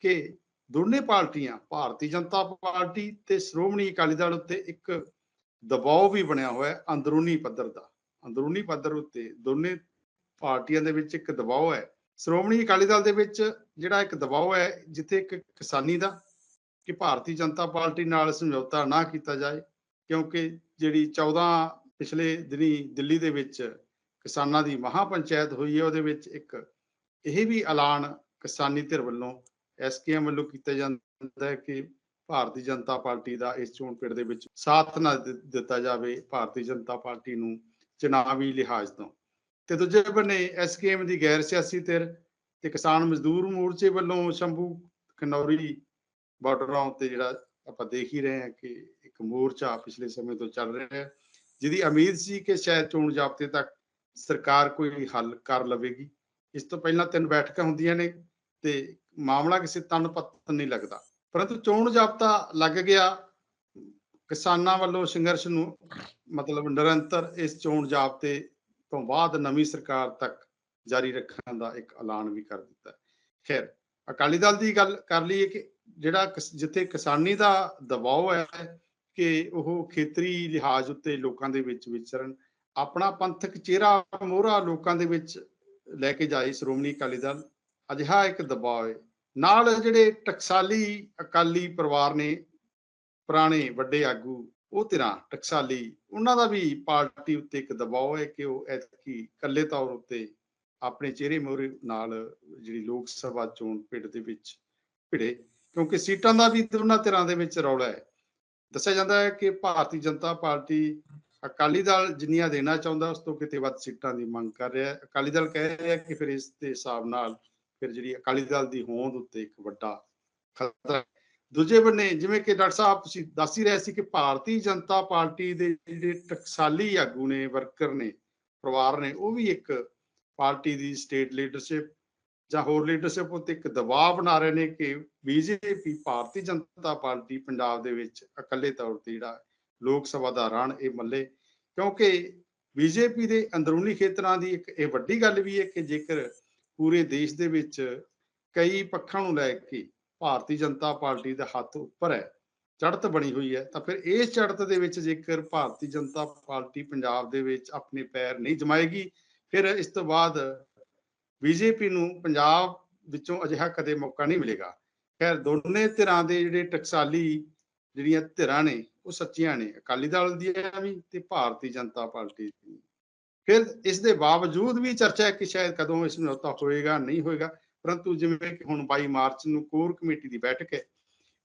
ਕਿ ਦੋਨੇ ਪਾਰਟੀਆਂ, ਭਾਰਤੀ ਜਨਤਾ ਪਾਰਟੀ ਤੇ ਸ਼੍ਰੋਮਣੀ ਅਕਾਲੀ ਦਲ ਉੱਤੇ ਇੱਕ ਦਬਾਅ ਵੀ ਬਣਿਆ ਹੋਇਆ ਹੈ ਅੰਦਰੂਨੀ ਪੱਧਰ ਦਾ। ਅੰਦਰੂਨੀ ਪੱਧਰ ਉੱਤੇ ਦੋਨੇ ਪਾਰਟੀਆਂ ਦੇ ਵਿੱਚ ਇੱਕ ਦਬਾਅ ਹੈ। ਸ਼੍ਰੋਮਣੀ ਅਕਾਲੀ ਦਲ ਦੇ ਵਿੱਚ ਜਿਹੜਾ ਇੱਕ ਦਬਾਅ ਹੈ, ਜਿੱਥੇ ਇੱਕ ਕਿਸਾਨੀ ਦਾ ਕਿ ਭਾਰਤੀ ਜਨਤਾ ਪਾਰਟੀ ਨਾਲ ਸਮਝੌਤਾ ਨਾ ਕੀਤਾ ਜਾਏ, ਕਿਉਂਕਿ ਜਿਹੜੀ 14 ਪਿਛਲੇ ਦਿਨੀ ਦਿੱਲੀ ਦੇ ਵਿੱਚ ਕਿਸਾਨਾਂ ਦੀ ਮਹਾ ਪੰਚਾਇਤ ਹੋਈ ਹੈ, ਉਹਦੇ ਵਿੱਚ ਇੱਕ ਇਹ ਵੀ ਐਲਾਨ ਕਿਸਾਨੀ ਧਿਰ ਵੱਲੋਂ ਐਸਕੇਐਮ ਵੱਲੋਂ ਕੀਤਾ ਜਾਂਦਾ ਹੈ ਕਿ ਭਾਰਤੀ ਜਨਤਾ ਪਾਰਟੀ ਦਾ ਇਸ ਚੋਣ ਪਿੜ ਦੇ ਵਿੱਚ ਸਾਥ ਨਾ ਦਿੱਤਾ ਜਾਵੇ, ਭਾਰਤੀ ਜਨਤਾ ਪਾਰਟੀ ਨੂੰ ਚੁਣਾਵੀ ਲਿਹਾਜ਼ ਤੋਂ। ਤੇ ਦੂਜੇ ਬੰਨੇ ਐਸਕੇਐਮ ਦੀ ਗੈਰ ਸਿਆਸੀ ਧਿਰ ਤੇ ਕਿਸਾਨ ਮਜ਼ਦੂਰ ਮੋਰਚੇ ਵੱਲੋਂ ਸ਼ੰਭੂ ਖਨੌਰੀ ਬਾਰਡਰਾਂ ਉੱਤੇ ਜਿਹੜਾ ਆਪਾਂ ਦੇਖ ਹੀ ਰਹੇ ਹਾਂ ਕਿ ਇੱਕ ਮੋਰਚਾ ਪਿਛਲੇ ਸਮੇਂ ਤੋਂ ਚੱਲ ਰਿਹਾ ਹੈ, ਜਿਹਦੀ ਉਮੀਦ ਸੀ ਕਿ ਸ਼ਾਇਦ ਚੋਣ ਜ਼ਾਬਤੇ ਤੱਕ ਸਰਕਾਰ ਕੋਈ ਹੱਲ ਕਰ ਲਵੇਗੀ। ਇਸ ਤੋਂ ਪਹਿਲਾਂ ਤਿੰਨ ਬੈਠਕਾਂ ਹੁੰਦੀਆਂ ਨੇ ਤੇ ਮਾਮਲਾ ਕਿਸੇ ਤਨ ਪੱਤਨ ਨਹੀਂ ਲੱਗਦਾ ਪਰੰਤੂ ਚੋਣ ਜਾਬਤਾ ਲੱਗ ਗਿਆ ਕਿਸਾਨਾਂ ਵੱਲੋਂ ਸੰਘਰਸ਼ ਨੂੰ ਮਤਲਬ ਨਿਰੰਤਰ ਇਸ ਚੋਣ ਜਾਬਤੇ ਤੋਂ ਬਾਅਦ ਨਵੀਂ ਸਰਕਾਰ ਤੱਕ ਜਾਰੀ ਰੱਖਣ ਦਾ ਇੱਕ ਐਲਾਨ ਵੀ ਕਰ ਦਿੱਤਾ ਹੈ। ਖੈਰ, ਅਕਾਲੀ ਦਲ ਦੀ ਗੱਲ ਕਰ ਲਈਏ ਕਿ ਜਿਹੜਾ ਜਿੱਥੇ ਕਿਸਾਨੀ ਦਾ ਦਬਾਅ ਹੈ ਕਿ ਉਹ ਖੇਤਰੀ ਲਿਹਾਜ਼ ਉੱਤੇ ਲੋਕਾਂ ਦੇ ਵਿੱਚ ਵਿਚਰਨ, ਆਪਣਾ ਪੰਥਕ ਚਿਹਰਾ ਮੋਹਰਾ ਲੋਕਾਂ ਦੇ ਵਿੱਚ ਲੈ ਕੇ ਜਾਏ ਸ਼੍ਰੋਮਣੀ ਅਕਾਲੀ ਦਲ, ਅਜਿਹਾ ਇੱਕ ਦਬਾਅ ਹੈ। ਨਾਲ ਜਿਹੜੇ ਟਕਸਾਲੀ ਅਕਾਲੀ ਪਰਿਵਾਰ ਨੇ, ਪੁਰਾਣੇ ਵੱਡੇ ਆਗੂ, ਉਹ ਧਿਰਾਂ ਟਕਸਾਲੀ, ਉਹਨਾਂ ਦਾ ਵੀ ਪਾਰਟੀ ਉੱਤੇ ਇੱਕ ਦਬਾਅ ਹੈ ਕਿ ਉਹ ਐਤਕੀ ਇਕੱਲੇ ਤੌਰ ਉੱਤੇ ਆਪਣੇ ਚਿਹਰੇ ਮੋਹਰੇ ਨਾਲ ਜਿਹੜੀ ਲੋਕ ਸਭਾ ਚੋਣ ਪਿੰਡ ਦੇ ਵਿੱਚ ਭਿੜੇ, ਕਿਉਂਕਿ ਸੀਟਾਂ ਦਾ ਵੀ ਦੋਨਾਂ ਧਿਰਾਂ ਦੇ ਵਿੱਚ ਰੌਲਾ ਹੈ। ਦੱਸਿਆ ਜਾਂਦਾ ਹੈ ਕਿ ਭਾਰਤੀ ਜਨਤਾ ਪਾਰਟੀ ਅਕਾਲੀ ਦਲ ਜਿੰਨੀਆਂ ਦੇਣਾ ਚਾਹੁੰਦਾ, ਉਸ ਤੋਂ ਕਿਤੇ ਵੱਧ ਸੀਟਾਂ ਦੀ ਮੰਗ ਕਰ ਰਿਹਾ ਹੈ। ਅਕਾਲੀ ਦਲ ਕਹਿ ਰਿਹਾ ਕਿ ਫਿਰ ਇਸ ਦੇ ਹਿਸਾਬ ਨਾਲ ਫਿਰ ਜਿਹੜੀ ਅਕਾਲੀ ਦਲ ਦੀ ਹੋਂਦ ਉੱਤੇ ਇੱਕ ਵੱਡਾ ਖਤਰਾ ਦੂਜੇ ਬੰਨੇ ਜਿਵੇਂ ਕਿ ਡਾਕਟਰ ਸਾਹਿਬ ਤੁਸੀਂ ਦੱਸ ਹੀ ਰਹੇ ਸੀ ਕਿ ਭਾਰਤੀ ਜਨਤਾ ਪਾਰਟੀ ਦੇ ਜਿਹੜੇ ਟਕਸਾਲੀ ਆਗੂ ਨੇ, ਵਰਕਰ ਨੇ, ਪਰਿਵਾਰ ਨੇ, ਉਹ ਵੀ ਇੱਕ ਪਾਰਟੀ ਦੀ ਸਟੇਟ ਲੀਡਰਸ਼ਿਪ ਜਾਂ ਹੋਰ ਲੀਡਰਸ਼ਿਪ ਉੱਤੇ ਇੱਕ ਦਬਾਅ ਬਣਾ ਰਹੇ ਨੇ ਕਿ ਬੀਜੇਪੀ ਭਾਰਤੀ ਜਨਤਾ ਪਾਰਟੀ ਪੰਜਾਬ ਦੇ ਵਿੱਚ ਇਕੱਲੇ ਤੌਰ ਤੇ ਜਿਹੜਾ ਲੋਕ ਸਭਾ ਦਾ ਰਣ ਇਹ ਮੱਲੇ। ਕਿਉਂਕਿ ਬੀਜੇਪੀ ਦੇ ਅੰਦਰੂਨੀ ਖੇਤਰਾਂ ਦੀ ਇੱਕ ਇਹ ਵੱਡੀ ਗੱਲ ਵੀ ਹੈ ਕਿ ਜੇਕਰ ਪੂਰੇ ਦੇਸ਼ ਦੇ ਵਿੱਚ ਕਈ ਪੱਖਾਂ ਨੂੰ ਲੈ ਕੇ ਭਾਰਤੀ ਜਨਤਾ ਪਾਰਟੀ ਦਾ ਹੱਥ ਉੱਪਰ ਹੈ, ਚੜ੍ਹਤ ਬਣੀ ਹੋਈ ਹੈ, ਤਾਂ ਫਿਰ ਇਸ ਚੜ੍ਹਤ ਦੇ ਵਿੱਚ ਜੇਕਰ ਭਾਰਤੀ ਜਨਤਾ ਪਾਰਟੀ ਪੰਜਾਬ ਦੇ ਵਿੱਚ ਆਪਣੇ ਪੈਰ ਨਹੀਂ ਜਮਾਏਗੀ, ਫਿਰ ਇਸ ਤੋਂ ਬਾਅਦ ਬੀਜੇਪੀ ਨੂੰ ਪੰਜਾਬ ਵਿੱਚੋਂ ਅਜਿਹਾ ਕਦੇ ਮੌਕਾ ਨਹੀਂ ਮਿਲੇਗਾ। ਖੈਰ, ਦੋਨੇ ਧਿਰਾਂ ਦੇ ਜਿਹੜੇ ਟਕਸਾਲੀ ਜਿਹੜੀਆਂ ਧਿਰਾਂ ਨੇ ਉਹ ਸੱਚੀਆਂ ਨੇ। ਅਕਾਲੀ ਦਲ ਦੀਆਂ ਵੀ ਤੇ ਭਾਰਤੀ ਜਨਤਾ ਪਾਰਟੀ ਦੀ। ਫਿਰ ਇਸ ਦੇ ਬਾਵਜੂਦ ਵੀ ਚਰਚਾ ਹੈ ਕਿ ਸ਼ਾਇਦ ਕਦੋਂ ਇਸ ਸਮਝੌਤਾ ਹੋਏਗਾ, ਨਹੀਂ ਹੋਏਗਾ। ਪਰੰਤੂ ਜਿਵੇਂ ਕਿ ਹੁਣ 22 ਮਾਰਚ ਨੂੰ ਕੋਰ ਕਮੇਟੀ ਦੀ ਬੈਠਕ ਹੈ,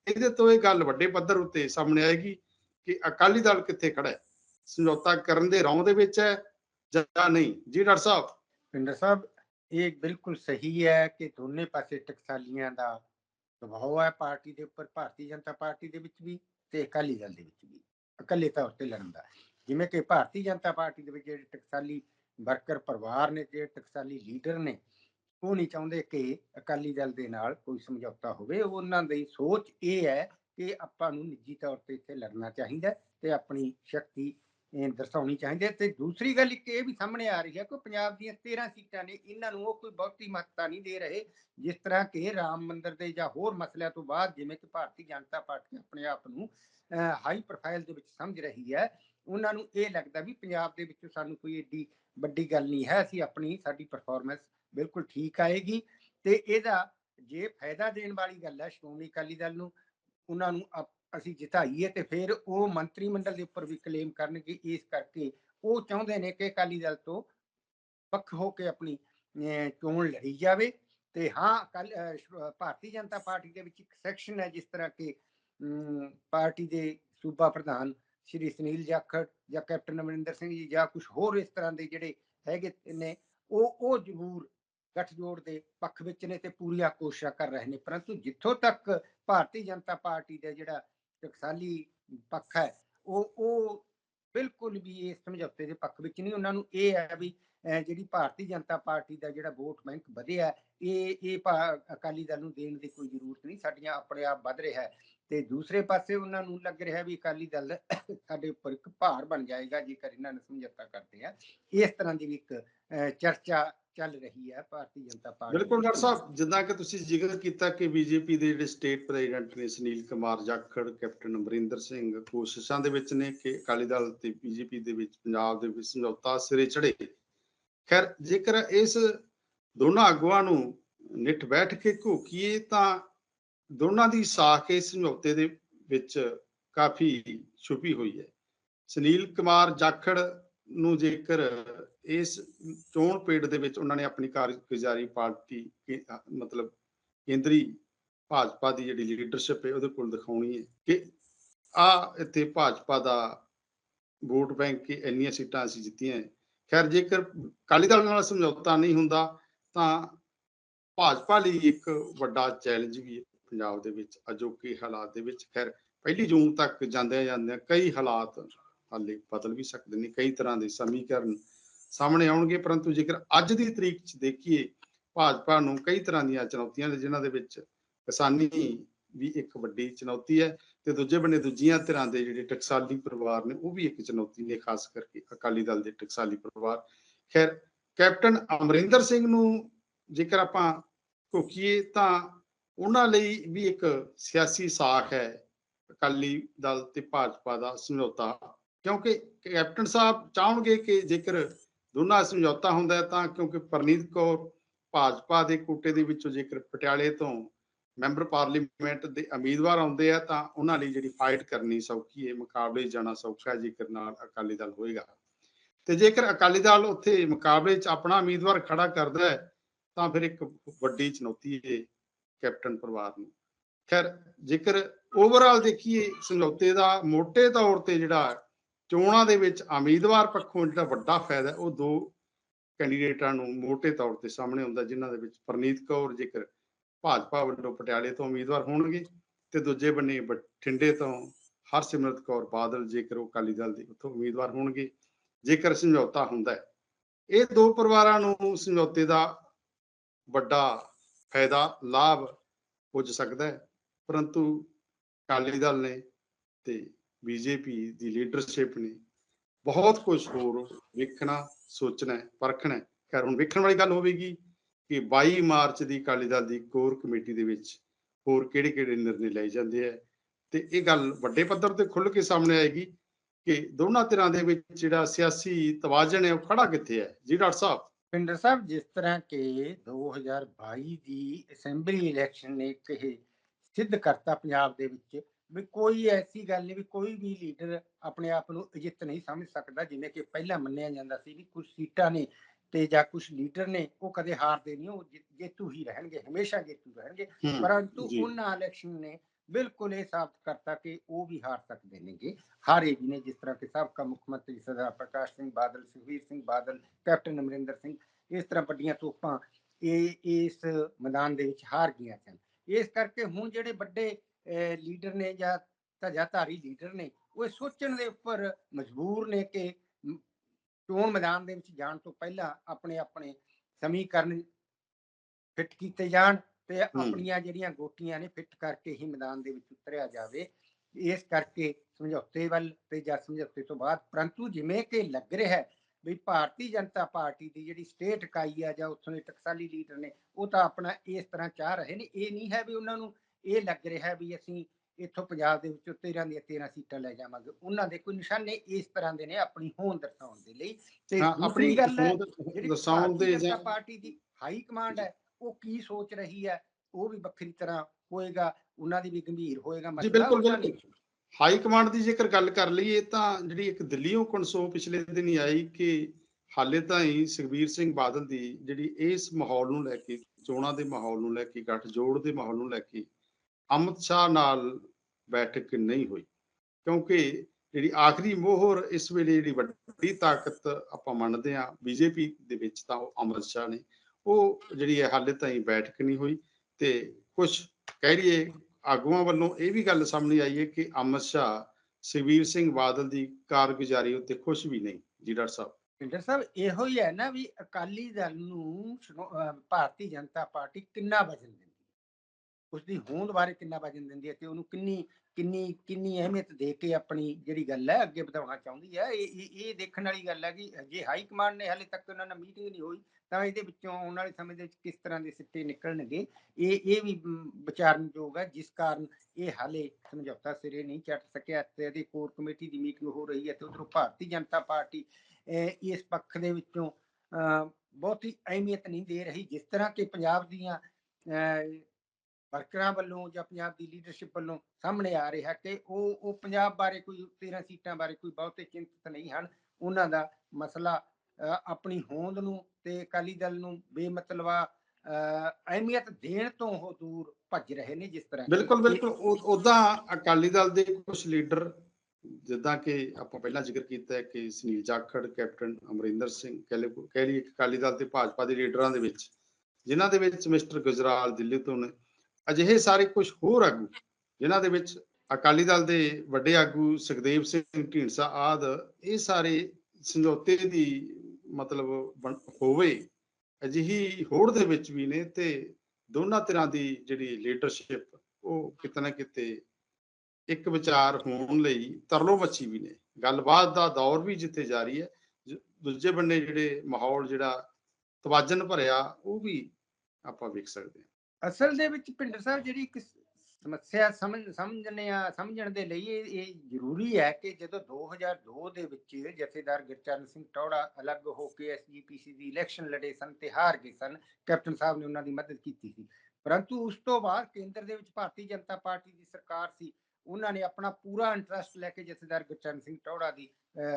ਇਹਦੇ ਤੋਂ ਇਹ ਗੱਲ ਵੱਡੇ ਪੱਧਰ ਉੱਤੇ ਸਾਹਮਣੇ ਆਏਗੀ ਕਿ ਅਕਾਲੀ ਦਲ ਕਿੱਥੇ ਖੜਾ ਹੈ। ਸਮਝੌਤਾ ਕਰਨ ਦੇ ਰੌਂ ਦੇ ਵਿੱਚ ਹੈ ਜਾਂ ਨਹੀਂ? ਜੀ ਡਾਕਟਰ ਸਾਹਿਬ। ਪਿੰਡਰ ਸਾਹਿਬ, ਇਹ ਬਿਲਕੁਲ ਸਹੀ ਹੈ ਕਿ ਦੋਨੇ ਪਾਸੇ ਟਕਸਾਲੀਆਂ ਦਾ ਦਬਾਅ ਹੈ ਪਾਰਟੀ ਦੇ ਉੱਪਰ, ਭਾਰਤੀ ਜਨਤਾ ਪਾਰਟੀ ਦੇ ਵਿੱਚ ਵੀ। ਤੇ ਅਕਾਲੀ ਦਲ ਦੇ ਵਿੱਚ ਵੀ ਇਕੱਲੇ ਤੌਰ ਤੇ ਲੜਨ ਦਾ। ਜਿਵੇਂ ਕਿ ਭਾਰਤੀ ਜਨਤਾ ਪਾਰਟੀ ਦੇ ਵਿੱਚ ਜਿਹੜੇ ਟਕਸਾਲੀ ਵਰਕਰ ਪਰਿਵਾਰ ਨੇ, ਜਿਹੜੇ ਟਕਸਾਲੀ ਲੀਡਰ ਨੇ, ਉਹ ਨਹੀਂ ਚਾਹੁੰਦੇ ਕਿ ਅਕਾਲੀ ਦਲ ਦੇ ਨਾਲ ਕੋਈ ਸਮਝੌਤਾ ਹੋਵੇ। ਉਹਨਾਂ ਦੀ ਸੋਚ ਇਹ ਹੈ ਕਿ ਆਪਾਂ ਨੂੰ ਨਿੱਜੀ ਤੌਰ ਤੇ ਇੱਥੇ ਲੜਨਾ ਚਾਹੀਦਾ ਤੇ ਆਪਣੀ ਸ਼ਕਤੀ ਦਰਸਾਉਣੀ ਚਾਹੀਦੀ ਤੇ ਦੂਸਰੀ ਗੱਲ ਇੱਕ ਇਹ ਵੀ ਸਾਹਮਣੇ ਆ ਰਹੀ ਹੈ ਕਿ ਪੰਜਾਬ ਦੀਆਂ 13 ਸੀਟਾਂ ਨੇ, ਇਹਨਾਂ ਨੂੰ ਉਹ ਕੋਈ ਬਹੁਤੀ ਮਹੱਤਤਾ ਨਹੀਂ ਦੇ ਰਹੇ, ਜਿਸ ਤਰ੍ਹਾਂ ਕਿ ਰਾਮ ਮੰਦਿਰ ਦੇ ਜਾਂ ਹੋਰ ਮਸਲਿਆਂ ਤੋਂ ਬਾਅਦ ਜਿਵੇਂ ਕਿ ਭਾਰਤੀ ਜਨਤਾ ਪਾਰਟੀ ਆਪਣੇ ਆਪ ਨੂੰ ਹਾਈ ਪ੍ਰੋਫਾਈਲ ਦੇ ਵਿੱਚ ਸਮਝ ਰਹੀ ਹੈ। ਉਹਨਾਂ ਨੂੰ ਇਹ ਲੱਗਦਾ ਵੀ ਪੰਜਾਬ ਦੇ ਵਿੱਚ ਸਾਨੂੰ ਕੋਈ ਏਡੀ ਵੱਡੀ ਗੱਲ ਨਹੀਂ ਹੈ। ਅਸੀਂ ਆਪਣੀ, ਸਾਡੀ ਪਰਫਾਰਮੈਂਸ ਬਿਲਕੁਲ ਠੀਕ ਆਏਗੀ। ਤੇ ਇਹਦਾ ਜੇ ਫਾਇਦਾ ਦੇਣ ਵਾਲੀ ਗੱਲ ਹੈ, ਸ਼੍ਰੋਮਣੀ ਅਕਾਲੀ ਦਲ ਨੂੰ, ਉਹਨਾਂ ਨੂੰ ਅਪ- ਅਸੀਂ ਜਿਤਾਈਏ ਤੇ ਫਿਰ ਉਹ ਮੰਤਰੀ ਮੰਡਲ ਦੇ ਉੱਪਰ ਵੀ ਕਲੇਮ ਕਰਨਗੇ, ਇਸ ਕਰਕੇ ਉਹ ਚਾਹੁੰਦੇ ਨੇ ਕਿ ਅਕਾਲੀ ਦਲ ਤੋਂ ਪੱਖ ਹੋ ਕੇ ਆਪਣੀ ਚੋਣ ਲੜੀ ਜਾਵੇ ਤੇ ਹਾਂ ਕੱਲ ਭਾਰਤੀ ਜਨਤਾ ਪਾਰਟੀ ਦੇ ਵਿੱਚ ਇੱਕ ਸੈਕਸ਼ਨ ਹੈ ਜਿਸ ਤਰ੍ਹਾਂ ਕਿ ਪਾਰਟੀ ਦੇ ਸੂਬਾ ਪ੍ਰਧਾਨ ਸ਼੍ਰੀ ਸੁਨੀਲ ਜਾਖੜ ਜਾਂ ਕੈਪਟਨ ਅਮਰਿੰਦਰ ਸਿੰਘ ਜੀ ਜਾਂ ਕੁਝ ਹੋਰ ਇਸ ਤਰ੍ਹਾਂ ਦੇ ਜਿਹੜੇ ਹੈਗੇ ਨੇ, ਉਹ ਉਹ ਜ਼ਰੂਰ ਗੱਠਜੋੜ ਦੇ ਪੱਖ ਵਿੱਚ ਨੇ ਤੇ ਪੂਰੀਆਂ ਕੋਸ਼ਿਸ਼ਾਂ ਕਰ ਰਹੇ ਨੇ। ਪਰੰਤੂ ਜਿੱਥੋਂ ਤੱਕ ਭਾਰਤੀ ਜਨਤਾ ਪਾਰਟੀ ਦਾ ਜਿਹੜਾ ਟਕਸਾਲੀ ਪੱਖ ਹੈ। ਉਹ ਉਹ ਬਿਲਕੁਲ ਵੀ ਇਸ ਸਮਝੌਤੇ ਦੇ ਪੱਖ ਵਿੱਚ ਨਹੀਂ। ਉਹਨਾਂ ਨੂੰ ਇਹ ਹੈ ਵੀ ਜਿਹੜੀ ਭਾਰਤੀ ਜਨਤਾ ਪਾਰਟੀ ਦਾ ਜਿਹੜਾ ਵੋਟ ਬੈਂਕ ਵਧਿਆ ਇਹ ਇਹ ਅਕਾਲੀ ਦਲ ਨੂੰ ਦੇਣ ਦੀ ਕੋਈ ਜ਼ਰੂਰਤ ਨਹੀਂ। ਸਾਡੀਆਂ ਆਪਣੇ ਆਪ ਵਧ ਰਿਹਾ ਹੈ। ਤੇ ਦੂਸਰੇ ਪਾਸੇ ਉਹਨਾਂ ਨੂੰ ਲੱਗ ਰਿਹਾ ਵੀ ਅਕਾਲੀ ਦਲ ਸਾਡੇ ਉੱਪਰ ਇੱਕ ਭਾਰ ਬਣ ਜਾਏਗਾ ਜੇਕਰ ਇਹਨਾਂ ਨੂੰ ਸਮਝੌਤਾ ਕਰਦੇ ਆ। ਇਸ ਤਰ੍ਹਾਂ ਦੀ ਵੀ ਇੱਕ ਅਹ, ਚਰਚਾ ਚੱਲ ਰਹੀ ਹੈ ਭਾਰਤੀ ਜਨਤਾ ਪਾਰਟੀ ਬਿਲਕੁਲ। ਡਾਕਟਰ ਸਾਹਿਬ ਜਿੱਦਾਂ ਕਿ ਤੁਸੀਂ ਜ਼ਿਕਰ ਕੀਤਾ ਕਿ ਬੀਜੇਪੀ ਦੇ ਜਿਹੜੇ ਸਟੇਟ ਪ੍ਰੈਜ਼ੀਡੈਂਟ ਨੇ ਸੁਨੀਲ ਕੁਮਾਰ ਜਾਖੜ ਕੈਪਟਨ ਅਮਰਿੰਦਰ ਸਿੰਘ ਕੋਸ਼ਿਸ਼ਾਂ ਦੇ ਵਿੱਚ ਨੇ ਕਿ ਅਕਾਲੀ ਦਲ ਤੇ ਬੀਜੇਪੀ ਦੇ ਵਿੱਚ ਪੰਜਾਬ ਦੇ ਵਿੱਚ ਸਮਝੌਤਾ ਸਿਰੇ ਚੜੇ ਖੈਰ ਜੇਕਰ ਇਸ ਦੋਨਾਂ ਆਗੂਆਂ ਨੂੰ ਨਿੱਠ ਬੈਠ ਕੇ ਘੋਕੀਏ ਤਾਂ ਦੋਨਾਂ ਦੀ ਸਾਖ ਇਸ ਸਮਝੌਤੇ ਦੇ ਵਿੱਚ ਕਾਫੀ ਛੁਪੀ ਹੋਈ ਹੈ ਸੁਨੀਲ ਕੁਮਾਰ ਜਾਖੜ ਨੂੰ ਜੇਕਰ ਇਸ ਚੋਣ ਪੇੜ ਦੇ ਵਿੱਚ ਉਹਨਾਂ ਨੇ ਆਪਣੀ ਕਾਰਗੁਜ਼ਾਰੀ ਪਾਰਟੀ ਮਤਲਬ ਕੇਂਦਰੀ ਭਾਜਪਾ ਦੀ ਜਿਹੜੀ ਲੀਡਰਸ਼ਿਪ ਹੈ ਉਹਦੇ ਕੋਲ ਦਿਖਾਉਣੀ ਹੈ ਕਿ ਆ ਇੱਥੇ ਭਾਜਪਾ ਦਾ ਵੋਟ ਬੈਂਕ ਕਿ ਇੰਨੀਆਂ ਸੀਟਾਂ ਅਸੀਂ ਜਿੱਤੀਆਂ ਖੈਰ, ਜੇਕਰ ਅਕਾਲੀ ਦਲ ਨਾਲ ਸਮਝੌਤਾ ਨਹੀਂ ਹੁੰਦਾ ਤਾਂ ਭਾਜਪਾ ਲਈ ਇੱਕ ਵੱਡਾ ਚੈਲੰਜ ਵੀ ਹੈ ਪੰਜਾਬ ਦੇ ਵਿੱਚ, ਅਜੋਕੇ ਹਾਲਾਤ ਦੇ ਵਿੱਚ। ਖੈਰ, ਪਹਿਲੀ ਜੂਨ ਤੱਕ ਜਾਂਦੇ ਜਾਂਦੇ ਕਈ ਹਾਲਾਤ ਹਾਲੇ ਬਦਲ ਵੀ ਸਕਦੇ ਨੇ, ਕਈ ਤਰ੍ਹਾਂ ਦੇ ਸਮੀਕਰਨ ਸਾਹਮਣੇ ਆਉਣਗੇ, ਪਰੰਤੂ ਜੇਕਰ ਅੱਜ ਦੀ ਤਰੀਕ 'ਚ ਦੇਖੀਏ, ਭਾਜਪਾ ਨੂੰ ਕਈ ਤਰ੍ਹਾਂ ਦੀਆਂ ਚੁਣੌਤੀਆਂ ਨੇ, ਜਿਨ੍ਹਾਂ ਦੇ ਵਿੱਚ ਕਿਸਾਨੀ ਵੀ ਇੱਕ ਵੱਡੀ ਚੁਣੌਤੀ ਹੈ ਤੇ ਦੂਜੇ ਬੰਨੇ ਦੂਜੀਆਂ ਧਿਰਾਂ ਦੇ ਜਿਹੜੇ ਟਕਸਾਲੀ ਪਰਿਵਾਰ ਨੇ, ਉਹ ਵੀ ਇੱਕ ਚੁਣੌਤੀ ਨੇ, ਖਾਸ ਕਰਕੇ ਅਕਾਲੀ ਦਲ ਦੇ ਟਕਸਾਲੀ ਪਰਿਵਾਰ। ਖੈਰ, ਕੈਪਟਨ ਅਮਰਿੰਦਰ ਸਿੰਘ ਨੂੰ ਜੇਕਰ ਆਪਾਂ ਘੋਖੀਏ ਤਾਂ ਉਹਨਾਂ ਲਈ ਵੀ ਇੱਕ ਸਿਆਸੀ ਸਾਖ ਹੈ, ਅਕਾਲੀ ਦਲ ਤੇ ਭਾਜਪਾ ਦਾ ਸਮਝੌਤਾ ਕਿਉਂਕਿ ਕੈਪਟਨ ਸਾਹਿਬ ਚਾਹਣਗੇ ਕਿ ਜੇਕਰ ਦੋਨਾਂ ਸਮਝੌਤਾ ਹੁੰਦਾ ਤਾਂ ਕਿਉਂਕਿ ਪਰਨੀਤ ਕੌਰ ਭਾਜਪਾ ਦੇ ਕੋਟੇ ਦੇ ਵਿੱਚੋਂ ਜੇਕਰ ਪਟਿਆਲੇ ਤੋਂ ਮੈਂਬਰ ਪਾਰਲੀਮੈਂਟ ਦੇ ਉਮੀਦਵਾਰ ਆਉਂਦੇ ਆ ਤਾਂ ਉਹਨਾਂ ਲਈ ਜਿਹੜੀ ਫਾਈਟ ਕਰਨੀ ਸੌਖੀ ਹੈ, ਮੁਕਾਬਲੇ ਜਾਣਾ ਸੌਖਾ ਜੇਕਰ ਨਾਲ ਅਕਾਲੀ ਦਲ ਹੋਏਗਾ। ਤੇ ਜੇਕਰ ਅਕਾਲੀ ਦਲ ਉੱਥੇ ਮੁਕਾਬਲੇ 'ਚ ਆਪਣਾ ਉਮੀਦਵਾਰ ਖੜਾ ਕਰਦਾ ਹੈ ਤਾਂ ਫਿਰ ਇੱਕ ਵੱਡੀ ਚੁਣੌਤੀ ਹੈ ਕੈਪਟਨ ਪਰਿਵਾਰ ਨੂੰ। ਖੈਰ, ਜੇਕਰ ਓਵਰਆਲ ਦੇਖੀਏ ਸਮਝੌਤੇ ਦਾ ਮੋٹے ਤੌਰ ਤੇ ਜਿਹੜਾ ਚੋਣਾਂ ਦੇ ਵਿੱਚ ਉਮੀਦਵਾਰ ਪੱਖੋਂ ਜਿਹੜਾ ਵੱਡਾ ਫਾਇਦਾ ਉਹ ਦੋ ਕੈਂਡੀਡੇਟਾਂ ਨੂੰ ਮੋٹے ਤੌਰ ਤੇ ਸਾਹਮਣੇ ਆਉਂਦਾ ਜਿਨ੍ਹਾਂ ਦੇ ਵਿੱਚ ਪ੍ਰਨੀਤ ਕੌਰ ਜੇਕਰ ਭਾਜਪਾ ਵੱਲੋਂ ਪਟਿਆਲੇ ਤੋਂ ਉਮੀਦਵਾਰ ਹੋਣਗੇ ਤੇ ਦੂਜੇ ਬੰਨੇ ਬਠਿੰਡੇ ਤੋਂ ਹਰਸਿਮਰਤ ਕੌਰ ਬਾਦਲ ਜੇਕਰ ਉਹ ਅਕਾਲੀ ਦਲ ਦੇ ਉੱਥੋਂ ਉਮੀਦਵਾਰ ਹੋਣਗੇ, ਜੇਕਰ ਸਮਝੌਤਾ ਹੁੰਦਾ ਇਹ ਦੋ ਪਰਿਵਾਰਾਂ ਨੂੰ ਸਮਝੌਤੇ ਦਾ ਵੱਡਾ ਫਾਇਦਾ, ਲਾਭ ਪੁੱਜ ਸਕਦਾ ਹੈ, ਪਰੰਤੂ ਅਕਾਲੀ ਦਲ ਨੇ ਤੇ ਬੀਜੇਪੀ ਦੀ ਲੀਡਰਸ਼ਿਪ ਨੇ ਬਹੁਤ ਕੁਝ ਹੋਰ ਵੇਖਣਾ, ਸੋਚਣਾ ਪਰਖਣਾ ਖੈਰ, ਹੁਣ ਵੇਖਣ ਵਾਲੀ ਗੱਲ ਹੋਵੇਗੀ ਕਿ 22 ਮਾਰਚ ਦੀ ਅਕਾਲੀ ਦਲ ਦੀ ਕੋਰ ਕਮੇਟੀ ਦੇ ਵਿੱਚ ਹੋਰ ਕਿਹੜੇ-ਕਿਹੜੇ ਨਿਰਣੇ ਲਏ ਜਾਂਦੇ ਆ। ਤੇ ਇਹ ਗੱਲ ਵੱਡੇ ਪੱਧਰ ਤੇ ਖੁੱਲ੍ਹ ਕੇ ਸਾਹਮਣੇ ਆਏਗੀ ਕਿ ਦੋਨਾਂ ਧਿਰਾਂ ਦੇ ਵਿੱਚ ਜਿਹੜਾ ਸਿਆਸੀ ਤਵਾਜ਼ਨ ਹੈ, ਉਹ ਖੜਾ ਕਿੱਥੇ ਹੈ? ਜੀ, ਡਾਕਟਰ ਸਾਹਿਬ। ਪਿੰਡਰ ਸਾਹਿਬ, ਜਿਸ ਤਰ੍ਹਾਂ ਕਿ 2022 ਦੀ ਅਸੈਂਬਲੀ ਇਲੈਕਸ਼ਨ ਨੇ ਇਹ ਸਿੱਧ ਕਰਤਾ ਪੰਜਾਬ ਦੇ ਵਿੱਚ ਵੀ ਕੋਈ ਐਸੀ ਗੱਲ ਨਹੀਂ ਵੀ ਕੋਈ ਵੀ ਲੀਡਰ ਆਪਣੇ ਆਪ ਨੂੰ ਅਜਿੱਤ ਨਹੀਂ ਸਮਝ ਸਕਦਾ ਜਿਵੇਂ ਕਿ ਪਹਿਲਾਂ ਮੰਨਿਆ ਜਾਂਦਾ ਸੀ ਵੀ ਕੁਝ ਸੀਟਾਂ ਨੇ ਤੇ ਜਾਂ ਕੁਝ ਲੀਡਰ ਨੇ ਉਹ ਕਦੇ ਹਾਰਦੇ ਨਹੀਂ ਉਹ ਜੇਤੂ ਹੀ ਰਹਿਣਗੇ ਹਮੇਸ਼ਾ ਜੇਤੂ ਰਹਿਣਗੇ। ਪਰੰਤੂ। ਉਹਨਾਂ ਇਲੈਕਸ਼ਨ ਨੇ ਬਿਲਕੁਲ ਇਹ ਸਾਬਤ ਕਰਤਾ ਕਿ ਉਹ ਵੀ ਹਾਰ ਸਕਦੇ ਨੇਗੇ। ਹਾਰੇ ਵੀ ਨੇ ਜਿਸ ਤਰ੍ਹਾਂ ਕਿ ਸਾਬਕਾ ਮੁੱਖ ਮੰਤਰੀ ਸਰਦਾਰ ਪ੍ਰਕਾਸ਼ ਸਿੰਘ ਬਾਦਲ ਸੁਖਬੀਰ ਸਿੰਘ ਬਾਦਲ ਕੈਪਟਨ ਅਮਰਿੰਦਰ ਸਿੰਘ ਇਸ ਤਰ੍ਹਾਂ ਵੱਡੀਆਂ ਤੋਪਾਂ ਇਹ ਇਸ ਮੈਦਾਨ ਦੇ ਵਿੱਚ ਹਾਰ ਗਈਆਂ ਸਨ। ਇਸ ਕਰਕੇ ਹੁਣ ਜਿਹੜੇ ਵੱਡੇ ਲੀਡਰ ਨੇ ਜਾਂ ਧਾਰੀ ਲੀਡਰ ਨੇ ਉਹ ਸੋਚਣ ਦੇ ਉੱਪਰ ਮਜਬੂਰ ਨੇ ਕਿ ਚੋਣ ਮੈਦਾਨ ਦੇ ਵਿੱਚ ਜਾਣ ਤੋਂ ਪਹਿਲਾਂ ਆਪਣੇ ਆਪਣੇ ਸਮੀਕਰਨ ਫਿੱਟ ਕੀਤੇ ਜਾਣ ਤੇ ਆਪਣੀਆਂ ਜਿਹੜੀਆਂ ਗੋਟੀਆਂ ਨੇ ਫਿੱਟ ਕਰਕੇ ਹੀ ਮੈਦਾਨ ਦੇ ਵਿੱਚ ਉਤਰਿਆ ਜਾਵੇ। ਇਸ ਕਰਕੇ ਸਮਝੌਤੇ ਵੱਲ ਤੇ ਜਾਂ ਸਮਝੌਤੇ ਤੋਂ ਬਾਅਦ ਪਰੰਤੂ ਜਿਵੇਂ ਕਿ ਲੱਗ ਰਿਹਾ ਹੈ ਵੀ ਭਾਰਤੀ ਜਨਤਾ ਪਾਰਟੀ ਦੀ ਜਿਹੜੀ ਸਟੇਟ ਇਕਾਈ ਆ ਜਾਂ ਉੱਥੋਂ ਦੇ ਟਕਸਾਲੀ ਲੀਡਰ ਨੇ ਉਹ ਤਾਂ ਆਪਣਾ ਇਸ ਤਰ੍ਹਾਂ ਚਾਹ ਰਹੇ ਨੇ। ਇਹ ਨਹੀਂ ਹੈ ਵੀ ਉਹਨਾਂ ਨੂੰ ਇਹ ਲੱਗ ਰਿਹਾ ਹੈ ਵੀ ਅਸੀਂ ਇੱਥੋਂ ਪੰਜਾਬ ਦੇ ਵਿੱਚੋਂ 13 ਦੀਆਂ 13 ਸੀਟਾਂ ਲੈ ਜਾਵਾਂਗੇ। ਉਹਨਾਂ ਦੇ ਕੋਈ ਨਿਸ਼ਾਨੇ ਇਸ ਤਰ੍ਹਾਂ ਦੇ ਨੇ ਆਪਣੀ ਹੋਂਦ ਦਰਸਾਉਣ ਦੇ ਲਈ। ਤੇ ਆਪਣੀ ਗੱਲ ਹੈ ਹੋਂਦ ਜਿਹੜੀ ਦਰਸਾਉਣ ਦੇ ਜਾਂ ਪਾਰਟੀ ਦੀ ਹਾਈ ਕਮਾਂਡ ਹੈ ਉਹ ਕੀ ਸੋਚ ਰਹੀ ਹੈ ਉਹ ਵੀ ਵੱਖਰੀ ਤਰ੍ਹਾਂ ਹੋਏਗਾ ਉਹਨਾਂ ਦੀ ਵੀ ਗੰਭੀਰ ਹੋਏਗਾ ਜੀ ਬਿਲਕੁਲ ਹਾਈ ਕਮਾਂਡ ਦੀ ਜੇਕਰ ਗੱਲ ਕਰ ਲਈਏ ਤਾਂ ਜਿਹੜੀ ਇੱਕ ਦਿੱਲੀੋਂ ਕਨਸੋ ਪਿਛਲੇ ਦਿਨ ਹੀ ਆਈ ਕਿ ਹਾਲੇ ਤਾਂ ਹੀ ਸੁਖਬੀਰ ਸਿੰਘ ਬਾਦਲ ਦੀ ਜਿਹੜੀ ਇਸ ਮਾਹੌਲ ਨੂੰ ਲੈ ਕੇ ਚੋਣਾਂ ਦੇ ਮਾਹੌਲ ਨੂੰ ਲੈ ਕੇ ਗੱਠਜੋੜ ਦੇ ਮਾਹੌਲ ਨੂੰ ਲੈ ਕੇ ਅਮਿਤ ਸ਼ਾਹ ਨਾਲ ਬੈਠਕ ਨਹੀਂ ਹੋਈ, ਕਿਉਂਕਿ ਜਿਹੜੀ ਆਖਰੀ ਮੋਹਰ ਇਸ ਵੇਲੇ ਜਿਹੜੀ ਵੱਡੀ ਤਾਕਤ ਆਪਾਂ ਮੰਨਦੇ ਆ ਬੀਜੇਪੀ ਦੇ ਵਿੱਚ ਤਾਂ ਉਹ ਅਮਿਤ ਸ਼ਾਹ ਨੇ, ਉਹ ਜਿਹੜੀ ਹੈ ਹਾਲੇ ਤਾਂ ਬੈਠਕ ਨਹੀਂ ਹੋਈ ਤੇ ਕੁਝ ਕਹਿ ਲਈਏ ਆਗੂਆਂ ਵੱਲੋਂ ਇਹ ਵੀ ਗੱਲ ਸਾਹਮਣੇ ਆਈ ਹੈ ਕਿ ਅਮਿਤ ਸ਼ਾਹ ਸੁਖਬੀਰ ਸਿੰਘ ਬਾਦਲ ਦੀ ਕਾਰਗੁਜ਼ਾਰੀ ਉੱਤੇ ਖੁਸ਼ ਵੀ ਨਹੀਂ, ਜੀ ਡਾਕਟਰ ਸਾਹਿਬ। ਪਿੰਡਰ ਸਾਹਿਬ, ਇਹੋ ਹੀ ਹੈ ਨਾ ਵੀ ਅਕਾਲੀ ਦਲ ਨੂੰ ਭਾਰਤੀ ਜਨਤਾ ਪਾਰਟੀ ਕਿੰਨਾ ਵਜਨ ਦਿੰਦੀ ਉਸ ਦੀ ਹੋਂਦ ਬਾਰੇ ਕਿੰਨਾ ਵਜਨ ਦਿੰਦੀ ਹੈ ਤੇ ਉਹਨੂੰ ਕਿੰਨੀ ਕਿੰਨੀ ਕਿੰਨੀ ਅਹਿਮੀਅਤ ਦੇ ਕੇ ਆਪਣੀ ਜਿਹੜੀ ਗੱਲ ਹੈ ਅੱਗੇ ਵਧਾਉਣਾ ਚਾਹੁੰਦੀ ਹੈ? ਇਹ ਇਹ- ਇਹ ਦੇਖਣ ਵਾਲੀ ਗੱਲ ਹੈ ਕਿ ਜੇ ਹਾਈ ਕਮਾਂਡ ਨੇ ਹਾਲੇ ਤੱਕ ਉਹਨਾਂ ਨਾਲ ਮੀਟਿੰਗ ਨਹੀਂ ਹੋਈ ਤਾਂ ਇਹਦੇ ਵਿੱਚੋਂ ਆਉਣ ਵਾਲੇ ਸਮੇਂ ਦੇ ਵਿੱਚ ਕਿਸ ਤਰ੍ਹਾਂ ਦੇ ਸਿੱਟੇ ਨਿਕਲਣਗੇ? ਇਹ ਇਹ ਵੀ ਮ, ਵਿਚਾਰਨਯੋਗ ਹੈ ਜਿਸ ਕਾਰਨ ਇਹ ਹਾਲੇ ਸਮਝੌਤਾ ਸਿਰੇ ਨਹੀਂ ਚੱਟ ਸਕਿਆ ਤੇ ਇਹਦੀ ਕੋਰ ਕਮੇਟੀ ਦੀ ਮੀਟਿੰਗ ਹੋ ਰਹੀ ਹੈ ਤੇ ਉਧਰੋਂ ਭਾਰਤੀ ਜਨਤਾ ਪਾਰਟੀ ਇਸ ਪੱਖ ਦੇ ਵਿੱਚੋਂ ਬਹੁਤੀ ਅਹਿਮੀਅਤ ਨਹੀਂ ਦੇ ਰਹੀ ਜਿਸ ਤਰ੍ਹਾਂ ਕਿ ਪੰਜਾਬ ਦੀਆਂ ਵਰਕਰਾਂ ਵੱਲੋਂ ਜਾਂ ਪੰਜਾਬ ਦੀ ਲੀਡਰਸ਼ਿਪ ਵੱਲੋਂ ਸਾਹਮਣੇ ਆ ਰਿਹਾ ਕਿ ਉਹ ਉਹ ਪੰਜਾਬ ਬਾਰੇ ਕੋਈ 13 ਸੀਟਾਂ ਬਾਰੇ ਕੋਈ ਬਹੁਤੇ ਚਿੰਤਤ ਨਹੀਂ ਹਨ। ਉਹਨਾਂ ਦਾ ਮਸਲਾ ਆਪਣੀ ਹੋਂਦ ਨੂੰ ਤੇ ਅਕਾਲੀ ਦਲ ਨੂੰ ਬੇਮਤਲਬਾ ਅਹ ਅਹਿਮੀਅਤ ਦੇਣ ਤੋਂ ਉਹ ਦੂਰ ਭੱਜ ਰਹੇ ਨੇ ਜਿਸ ਤਰ੍ਹਾਂ ਬਿਲਕੁਲ ਬਿਲਕੁਲ। ਉਦਾਂ ਅਕਾਲੀ ਦਲ ਦੇ ਕੁਝ ਲੀਡਰ ਜਿੱਦਾਂ ਕਿ ਆਪਾਂ ਪਹਿਲਾਂ ਜ਼ਿਕਰ ਕੀਤਾ ਹੈ ਕਿ ਸੁਨੀਲ ਜਾਖੜ ਕੈਪਟਨ ਅਮਰਿੰਦਰ ਸਿੰਘ ਕਹਿ ਕਿ ਅਕਾਲੀ ਦਲ ਤੇ ਭਾਜਪਾ ਦੇ ਲੀਡਰਾਂ ਦੇ ਵਿੱਚ ਜਿਨ੍ਹਾਂ ਦੇ ਵਿੱਚ ਮਿਸਟਰ ਗੁਜਰਾਲ ਦਿੱਲੀ ਤੋਂ ਨੇ ਅਜਿਹੇ ਸਾਰੇ ਕੁਝ ਹੋਰ ਆਗੂ, ਜਿਨ੍ਹਾਂ ਦੇ ਵਿੱਚ ਅਕਾਲੀ ਦਲ ਦੇ ਵੱਡੇ ਆਗੂ ਸੁਖਦੇਵ ਸਿੰਘ ਢੀਂਡਸਾ ਆਦ, ਇਹ ਸਾਰੇ ਸਮਝੌਤੇ ਦੀ ਮਤਲਬ ਬਣ- ਹੋਵੇ, ਅਜਿਹੀ ਹੋੜ ਦੇ ਵਿੱਚ ਵੀ ਨੇ ਤੇ ਦੋਨਾਂ ਤਰ੍ਹਾਂ ਦੀ ਜਿਹੜੀ ਲੀਡਰਸ਼ਿਪ ਉਹ ਕਿਤੇ ਨਾ ਕਿਤੇ ਇੱਕ ਵਿਚਾਰ ਹੋਣ ਲਈ ਤਰਲੋ ਮੱਛੀ ਵੀ ਨੇ। ਗੱਲਬਾਤ ਦਾ ਦੌਰ ਵੀ ਜਿੱਥੇ ਜਾਰੀ ਹੈ ਦੂਜੇ ਬੰਨੇ ਜਿਹੜੇ ਮਾਹੌਲ ਜਿਹੜਾ ਤਵਾਜ਼ਨ ਭਰਿਆ, ਉਹ ਵੀ ਆਪਾਂ ਵੇਖ ਸਕਦੇ ਹਾਂ। ਅਸਲ ਦੇ ਵਿੱਚ ਪਿੰਡਰ ਸਾਹਿਬ ਜਿਹੜੀ ਇੱਕ ਸਮੱਸਿਆ ਸਮਝ, ਸਮਝਣੇ ਆ, ਸਮਝਣ ਦੇ ਲਈ ਇਹ ਜ਼ਰੂਰੀ ਹੈ ਕਿ ਜਦੋਂ 2002 ਦੇ ਵਿੱਚ ਜਥੇਦਾਰ ਗੁਰਚਰਨ ਸਿੰਘ ਟੌੜਾ ਅਲੱਗ ਹੋ ਕੇ ਐਸਜੀਪੀਸੀ ਦੀ ਇਲੈਕਸ਼ਨ ਲੜੇ ਸਨ ਤੇ ਹਾਰ ਗਏ ਸਨ, ਕੈਪਟਨ ਸਾਹਿਬ ਨੇ ਉਹਨਾਂ ਦੀ ਮਦਦ ਕੀਤੀ ਸੀ। ਪਰੰਤੂ ਉਸ ਤੋਂ ਬਾਅਦ ਕੇਂਦਰ ਦੇ ਵਿੱਚ ਭਾਰਤੀ ਜਨਤਾ ਪਾਰਟੀ ਦੀ ਸਰਕਾਰ ਸੀ, ਉਹਨਾਂ ਨੇ ਆਪਣਾ ਪੂਰਾ ਇੰਟਰਸਟ ਲੈ ਕੇ ਜਥੇਦਾਰ ਗੁਰਚਰਨ ਸਿੰਘ ਟੌੜਾ ਦੀ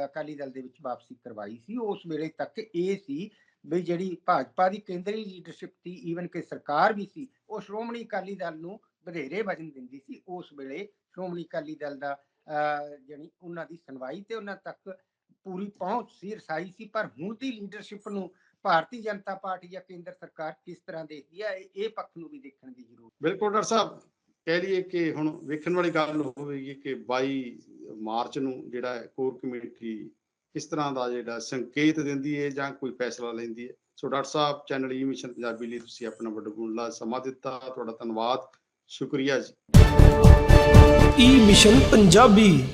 ਅਕਾਲੀ ਦਲ ਦੇ ਵਿੱਚ ਵਾਪਸੀ ਕਰਵਾਈ ਸੀ। ਉਸ ਵੇਲੇ ਤੱਕ ਇਹ ਸੀ ਵੀ ਜਿਹੜੀ ਭਾਜਪਾ ਦੀ ਕੇਂਦਰੀ ਲੀਡਰਸ਼ਿਪ ਸੀ ਈਵਨ ਕਿ ਸਰਕਾਰ ਵੀ ਸੀ ਉਹ ਸ਼੍ਰੋਮਣੀ ਅਕਾਲੀ ਦਲ ਨੂੰ ਵਧੇਰੇ ਵਜਨ ਦਿੰਦੀ ਸੀ। ਉਸ ਵੇਲੇ ਸ਼੍ਰੋਮਣੀ ਅਕਾਲੀ ਦਲ ਦਾ ਅਹ, ਉਹਨਾਂ ਦੀ ਸੁਣਵਾਈ ਤੇ ਉਹਨਾਂ ਤੱਕ ਪੂਰੀ ਪਹੁੰਚ ਸੀ ਰਸਾਈ ਸੀ ਪਰ ਹੁਣ ਦੀ ਲੀਡਰਸ਼ਿਪ ਨੂੰ ਭਾਰਤੀ ਜਨਤਾ ਪਾਰਟੀ ਜਾਂ ਕੇਂਦਰ ਸਰਕਾਰ ਕਿਸ ਤਰ੍ਹਾਂ ਦੇਖਦੀ ਹੈ ਇਹ ਪੱਖ ਨੂੰ ਵੀ ਦੇਖਣ ਦੀ ਜ਼ਰੂਰਤ ਬਿਲਕੁਲ ਡਾਕਟਰ ਸਾਹਿਬ ਕਹਿ ਲਈਏ ਕਿ ਹੁਣ ਵੇਖਣ ਵਾਲੀ ਗੱਲ ਹੋਵੇਗੀ ਕਿ 22 ਮਾਰਚ ਨੂੰ ਜਿਹੜਾ ਕੋਰ ਕਮੇਟੀ ਕਿਸ ਤਰ੍ਹਾਂ ਦਾ ਜਿਹੜਾ ਸੰਕੇਤ ਦਿੰਦੀ ਹੈ ਜਾਂ ਕੋਈ ਫੈਸਲਾ ਲੈਂਦੀ ਹੈ so doctor sahib, channel e E mission Punjabi ਲਈ ਤੁਸੀਂ ਆਪਣਾ ਵੱਡਾ ਸਮਾਂ ਦਿੱਤਾ। ਤੁਹਾਡਾ ਧੰਨਵਾਦ। ਸ਼ੁਕਰੀਆ ਜੀ। e E mission Punjabi.